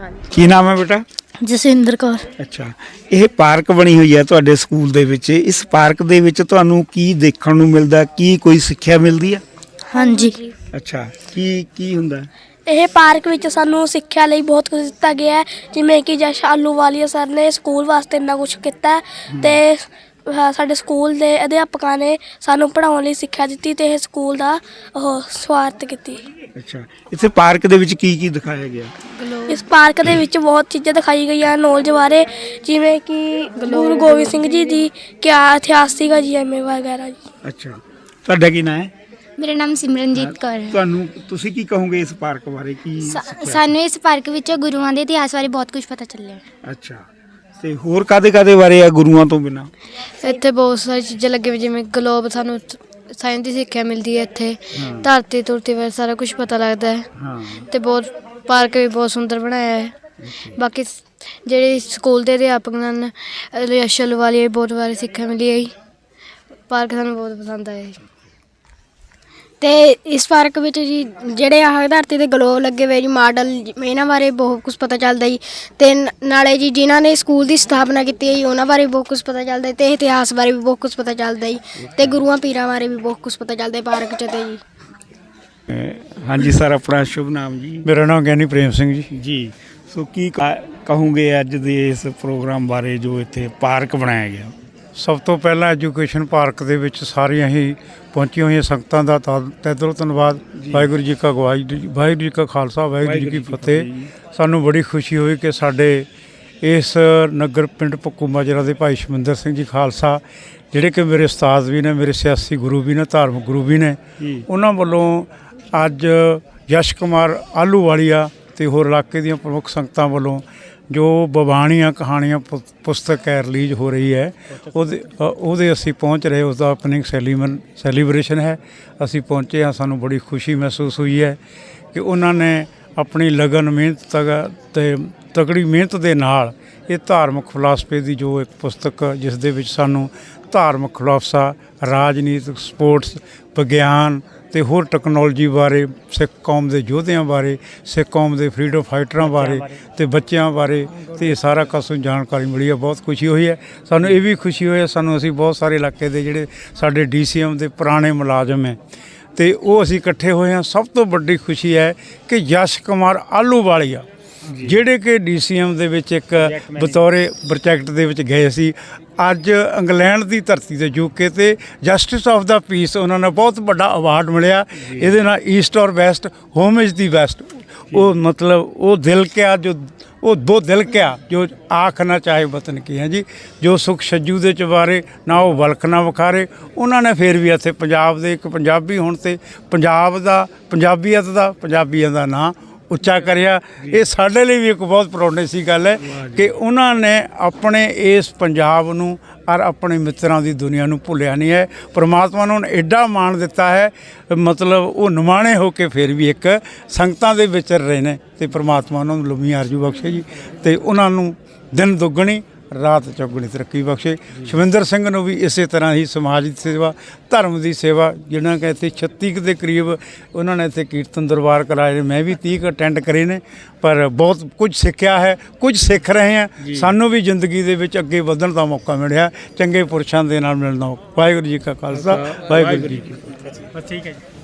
ਹਾਂਜੀ।
ਕੀ ਨਾਮ ਹੈ ਬੇਟਾ?
ਜਸਵਿੰਦਰ ਕੌਰ।
ਅੱਛਾ। ਇਹ ਪਾਰਕ ਬਣੀ ਹੋਈ ਹੈ ਤੁਹਾਡੇ ਸਕੂਲ ਦੇ ਵਿੱਚ। ਇਸ ਪਾਰਕ ਦੇ ਵਿੱਚ ਤੁਹਾਨੂੰ ਕੀ ਦੇਖਣ ਨੂੰ ਮਿਲਦਾ ਕੀ ਕੋਈ ਸਿੱਖਿਆ ਮਿਲਦੀ ਹੈ?
ਹਾਂਜੀ।
ਅੱਛਾ। ਕੀ ਕੀ ਹੁੰਦਾ?
ਇਹ ਪਾਰਕ ਵਿੱਚ ਸਾਨੂੰ ਸਿੱਖਿਆ ਲਈ ਬਹੁਤ ਕੁਝ ਦਿੱਤਾ ਗਿਆ ਹੈ। ਜਿਵੇਂ ਕਿ ਜਸ਼ ਆਲੂਵਾਲੀਆ ਸਰ ਨੇ ਸਕੂਲ ਵਾਸਤੇ ਇੰਨਾ ਕੁਝ ਕੀਤਾ ਹੈ। ਤੇ ਸਾਡੇ ਸਕੂਲ ਦੇ ਅਧਿਆਪਕਾਂ ਨੇ ਸਾਨੂੰ ਪੜ੍ਹਾਉਣ ਲਈ ਸਿੱਖਿਆ ਦਿੱਤੀ ਤੇ ਇਹ ਸਕੂਲ ਦਾ ਉਹ ਸਵਾਰਥ ਕੀਤੀ।
ਅੱਛਾ ਇੱਥੇ ਪਾਰਕ ਦੇ ਵਿੱਚ ਕੀ ਕੀ ਦਿਖਾਇਆ ਗਿਆ?
ਇਸ ਪਾਰਕ ਦੇ ਵਿੱਚ ਬਹੁਤ ਚੀਜ਼ਾਂ ਦਿਖਾਈ ਗਈਆਂ ਨੌਲੇਜ ਬਾਰੇ ਜਿਵੇਂ ਕਿ ਗੁਰੂ ਗੋਬਿੰਦ ਸਿੰਘ ਜੀ ਦੀ ਕਿਆ ਇਤਿਹਾਸ ਸੀਗਾ ਜੀ ਐਵੇਂ ਵਗੈਰਾ ਜੀ।
ਅੱਛਾ ਤੁਹਾਡਾ ਕੀ ਨਾਂ ਹੈ?
ਮੇਰਾ ਨਾਮ ਸਿਮਰਨਜੀਤ ਕੌਰ ਹੈ।
ਤੁਹਾਨੂੰ ਤੁਸੀਂ ਕੀ ਕਹੋਗੇ ਇਸ ਪਾਰਕ ਬਾਰੇ ਕੀ
ਸਾ-
ਸਿੱਖਿਆ?
ਸਾਨੂੰ ਇਸ ਪਾਰਕ ਵਿੱਚ ਗੁਰੂਆਂ ਦੇ ਇਤਿਹਾਸ ਬਾਰੇ ਬਹੁਤ ਕੁਝ ਪਤਾ ਚੱਲਿਆ।
ਅੱਛਾ ਤੇ ਹੋਰ ਕਾਦੇ ਕਾਦੇ ਬਾਰੇ ਆ ਗੁਰੂਆਂ ਤੋਂ ਬਿਨਾ?
ਇੱਥੇ ਬਹੁਤ ਸਾਰੀ ਚੀਜ਼ਾਂ ਲੱਗੇ ਹੋਏ ਜਿਵੇਂ ਗਲੋਬ ਸਾਨੂੰ ਸਾਇੰਸ ਦੀ ਸਿੱਖਿਆ ਮਿਲਦੀ ਹੈ ਇੱਥੇ। ਧਰਤੀ ਤੁਰਤੀ ਬਾਰੇ ਸਾਰਾ ਕੁਝ ਪਤਾ ਲੱਗਦਾ ਹੈ।
ਹਾਂ।
ਤੇ ਬਹੁਤ ਪਾਰਕ ਵੀ ਬਹੁਤ ਸੁੰਦਰ ਬਣਾਇਆ ਹੈ। ਬਾਕੀ ਸ- ਜਿਹੜੇ ਸਕੂਲ ਦੇ ਅਧਿਆਪਕ ਹਨ ਅਸ਼ਲ ਵਾਲੀ ਬਹੁਤ ਵਾਰੀ ਸਿੱਖਿਆ ਮਿਲੀ ਹੈ ਜੀ। ਪਾਰਕ ਸਾਨੂੰ ਬਹੁਤ ਪਸੰਦ ਆਇਆ ਜੀ।
ਤੇ ਇਸ ਪਾਰਕ ਵਿੱਚ ਜੀ ਜਿਹੜੇ ਆਹ ਧਰਤੀ ਦੇ ਗਲੋ ਲੱਗੇ ਹੋਏ ਜੀ ਮਾਡਲ ਇਹਨਾਂ ਬਾਰੇ ਬਹੁਤ ਕੁਝ ਪਤਾ ਚੱਲਦਾ ਜੀ। ਤੇ ਨ- ਨਾਲੇ ਜੀ ਜਿਨ੍ਹਾਂ ਨੇ ਸਕੂਲ ਦੀ ਸਥਾਪਨਾ ਕੀਤੀ ਹੈ ਜੀ ਉਹਨਾਂ ਬਾਰੇ ਵੀ ਬਹੁਤ ਕੁਝ ਪਤਾ ਚੱਲਦਾ ਤੇ ਇਤਿਹਾਸ ਬਾਰੇ ਵੀ ਬਹੁਤ ਕੁਝ ਪਤਾ ਚੱਲਦਾ ਜੀ। ਤੇ ਗੁਰੂਆਂ ਪੀਰਾਂ ਬਾਰੇ ਵੀ ਬਹੁਤ ਕੁਝ ਪਤਾ ਚੱਲਦਾ ਪਾਰਕ 'ਚ ਤੇ ਜੀ।
ਅਹ ਹਾਂਜੀ ਸਰ ਆਪਣਾ ਸ਼ੁਭ ਨਾਮ ਜੀ।
ਮੇਰਾ ਨਾਮ ਗਿਆਨੀ ਪ੍ਰੇਮ ਸਿੰਘ ਜੀ।
ਜੀ ਸੋ ਕੀ ਕਹ- ਕਹੋਗੇ ਅੱਜ ਦੇ ਇਸ ਪ੍ਰੋਗਰਾਮ ਬਾਰੇ ਜੋ ਇੱਥੇ ਪਾਰਕ ਬਣਾਇਆ ਗਿਆ?
ਸਭ ਤੋਂ ਪਹਿਲਾਂ ਐਜੂਕੇਸ਼ਨ ਪਾਰਕ ਦੇ ਵਿੱਚ ਸਾਰੀਆਂ ਹੀ ਪਹੁੰਚੀਆਂ ਹੋਈਆਂ ਸੰਗਤਾਂ ਦਾ ਤਹਿ ਦਿਲੋਂ ਧੰਨਵਾਦ। ਵਾਹਿਗੁਰੂ ਜੀ ਕਾ ਗਵਾਈ ਵਾਹਿਗੁਰੂ ਜੀ ਕਾ ਖਾਲਸਾ ਵਾਹਿਗੁਰੂ ਜੀ ਕੀ ਫਤਿਹ। ਸਾਨੂੰ ਬੜੀ ਖੁਸ਼ੀ ਹੋਈ ਕਿ ਸਾਡੇ ਇਸ ਨਗਰ ਪਿੰਡ ਪੱਕੂ ਮਾਜਰਾ ਦੇ ਭਾਈ ਸ਼ਮਿੰਦਰ ਸਿੰਘ ਜੀ ਖਾਲਸਾ ਜਿਹੜੇ ਕਿ ਮੇਰੇ ਉਸਤਾਦ ਵੀ ਨੇ ਮੇਰੇ ਸਿਆਸੀ ਗੁਰੂ ਵੀ ਨੇ ਧਾਰਮਿਕ ਗੁਰੂ ਵੀ ਨੇ। ਉਹਨਾਂ ਵੱਲੋਂ ਅੱਜ ਯਸ਼ ਕੁਮਾਰ ਆਲੂਵਾਲੀਆ ਤੇ ਹੋਰ ਇਲਾਕੇ ਦੀਆਂ ਪ੍ਰਮੁੱਖ ਸੰਗਤਾਂ ਵੱਲੋਂ ਜੋ ਬਵਾਣੀਆਂ ਕਹਾਣੀਆਂ ਪੁ- ਪੁਸਤਕ ਹੈ ਰਿਲੀਜ਼ ਹੋ ਰਹੀ ਹੈ ਉਹਦੇ ਅ, ਉਹਦੇ ਅਸੀਂ ਪਹੁੰਚ ਰਹੇ ਉਸ ਦਾ ਓਪਨਿੰਗ ਸੈਲੀਮਨ ਸੈਲੀਬ੍ਰੇਸ਼ਨ ਹੈ। ਅਸੀਂ ਪਹੁੰਚੇ ਹਾਂ ਸਾਨੂੰ ਬੜੀ ਖੁਸ਼ੀ ਮਹਿਸੂਸ ਹੋਈ ਹੈ ਕਿ ਉਹਨਾਂ ਨੇ ਆਪਣੀ ਲਗਨ ਮਿਹਨਤ ਤਗ ਤੇ ਤਕੜੀ ਮਿਹਨਤ ਦੇ ਨਾਲ ਇਹ ਧਾਰਮਿਕ ਫਲਸਫੇ ਦੀ ਜੋ ਇੱਕ ਪੁਸਤਕ ਜਿਸ ਦੇ ਵਿੱਚ ਸਾਨੂੰ ਧਾਰਮਿਕ ਖੁਲਾਸਾ ਰਾਜਨੀਤਿਕ ਸਪੋਰਟਸ ਵਿਗਿਆਨ ਤੇ ਹੋਰ ਟੈਕਨੋਲੋਜੀ ਬਾਰੇ ਸਿੱਖ ਕੌਮ ਦੇ ਯੋਧਿਆਂ ਬਾਰੇ ਸਿੱਖ ਕੌਮ ਦੇ ਫਰੀडम ਫਾਈਟਰਾਂ ਬਾਰੇ ਤੇ ਬੱਚਿਆਂ ਬਾਰੇ ਤੇ ਇਹ ਸਾਰਾ ਕਸਮ ਜਾਣਕਾਰੀ ਮਿਲੀ ਹੈ ਬਹੁਤ ਖੁਸ਼ੀ ਹੋਈ ਹੈ। ਸਾਨੂੰ ਇਹ ਵੀ ਖੁਸ਼ੀ ਹੋਈ ਹੈ ਸਾਨੂੰ ਅਸੀਂ ਬਹੁਤ ਸਾਰੇ ਇਲਾਕੇ ਦੇ ਜਿਹੜੇ ਸਾਡੇ ਡੀਸੀਐਮ ਦੇ ਪੁਰਾਣੇ ਮੁਲਾਜ਼ਮ ਹੈ ਤੇ ਉਹ ਅਸੀਂ ਇਕੱਠੇ ਹੋਏ ਹਾਂ। ਸਭ ਤੋਂ ਵੱਡੀ ਖੁਸ਼ੀ ਹੈ ਕਿ ਯਸ਼ ਕੁਮਾਰ ਆਲੂਵਾਲੀਆ ਜਿਹੜੇ ਕਿ ਡੀਸੀਐਮ ਦੇ ਵਿੱਚ ਇੱਕ ਬਤੌਰੇ ਪ੍ਰੋਜੈਕਟ ਦੇ ਵਿੱਚ ਗਏ ਸੀ। ਅੱਜ ਇੰਗਲੈਂਡ ਦੀ ਧਰਤੀ ਤੇ ਯੂਕੇ ਤੇ ਜਸਟਿਸ ਆਫ ਦਾ ਪੀਸ ਉਹਨਾਂ ਨੂੰ ਬਹੁਤ ਵੱਡਾ ਅਵਾਰਡ ਮਿਲਿਆ। ਇਹਦੇ ਨਾਲ east or west home is the west. ਉਹ ਮਤਲਬ ਉਹ ਦਿਲ ਕਿਆ ਜੋ ਉਹ ਦੋ ਦਿਲ ਕਿਆ ਜੋ ਆਖ ਨਾ ਚਾਹੇ ਵਤਨ ਕੀ ਹੈ ਜੀ। ਜੋ ਸੁਖ ਛੱਜੂ ਦੇ ਚਵਾਰੇ ਨਾ ਉਹ ਵਲਕ ਨਾ ਵਿਖਾਰੇ। ਉਹਨਾਂ ਨੇ ਫੇਰ ਵੀ ਇੱਥੇ ਪੰਜਾਬ ਦੇ ਇੱਕ ਪੰਜਾਬੀ ਹੋਣ ਤੇ ਪੰਜਾਬ ਦਾ ਪੰਜਾਬੀਅਤ ਦਾ ਪੰਜਾਬੀਆਂ ਦਾ ਨਾਂ ਉੱਚਾ ਕਰਿਆ। ਇਹ ਸਾਡੇ ਲਈ ਵੀ ਇੱਕ ਬਹੁਤ ਪ੍ਰਾਊਡਨੈਸ ਦੀ ਗੱਲ ਹੈ ਕਿ ਉਹਨਾਂ ਨੇ ਆਪਣੇ ਇਸ ਪੰਜਾਬ ਨੂੰ ਔਰ ਆਪਣੇ ਮਿੱਤਰਾਂ ਦੀ ਦੁਨੀਆ ਨੂੰ ਭੁੱਲਿਆ ਨਹੀਂ ਹੈ। ਪ੍ਰਮਾਤਮਾ ਨੇ ਐਡਾ ਮਾਣ ਦਿੱਤਾ ਹੈ ਮਤਲਬ ਉਹ ਨਿਮਾਣੇ ਹੋ ਕੇ ਫਿਰ ਵੀ ਇੱਕ ਸੰਗਤਾਂ ਦੇ ਵਿਚਰ ਰਹੇ ਨੇ ਤੇ ਪ੍ਰਮਾਤਮਾ ਉਹਨਾਂ ਨੂੰ ਲੰਮੀ ਆਰਜੂ ਬਖਸ਼ੇ ਜੀ। ਤੇ ਉਹਨਾਂ ਨੂੰ ਦਿਨ ਦੁੱਗਣੀ ਰਾਤ ਚੌਗੁਣੀ ਤਰੱਕੀ ਬਖਸ਼ੇ। ਸ਼ਵਿੰਦਰ ਸਿੰਘ ਨੂੰ ਵੀ ਇਸੇ ਤਰ੍ਹਾਂ ਹੀ ਸਮਾਜ ਦੀ ਸੇਵਾ ਧਰਮ ਦੀ ਸੇਵਾ ਜਿਹਨਾਂ ਕਿ ਇੱਥੇ 36 ਕੁ ਦੇ ਕਰੀਬ ਉਹਨਾਂ ਨੇ ਇੱਥੇ ਕੀਰਤਨ ਦਰਬਾਰ ਕਰਾਏ ਨੇ। ਮੈਂ ਵੀ 30 ਕੁ ਅਟੈਂਡ ਕਰੇ ਨੇ ਪਰ ਬਹੁਤ ਕੁਝ ਸਿੱਖਿਆ ਹੈ ਕੁਝ ਸਿੱਖ ਰਹੇ ਹਾਂ। ਸਾਨੂੰ ਵੀ ਜ਼ਿੰਦਗੀ ਦੇ ਵਿੱਚ ਅੱਗੇ ਵਧਣ ਦਾ ਮੌਕਾ ਮਿਲਿਆ। ਚੰਗੇ ਪੁਰਸ਼ਾਂ ਦੇ ਨਾਲ ਮਿਲਣ। ਵਾਹਿਗੁਰੂ ਜੀ ਕਾ ਖਾਲਸਾ ਵਾਹਿਗੁਰੂ ਜੀ ਕੀ ਫਤਿਹ।
ਠੀਕ ਹੈ ਜੀ।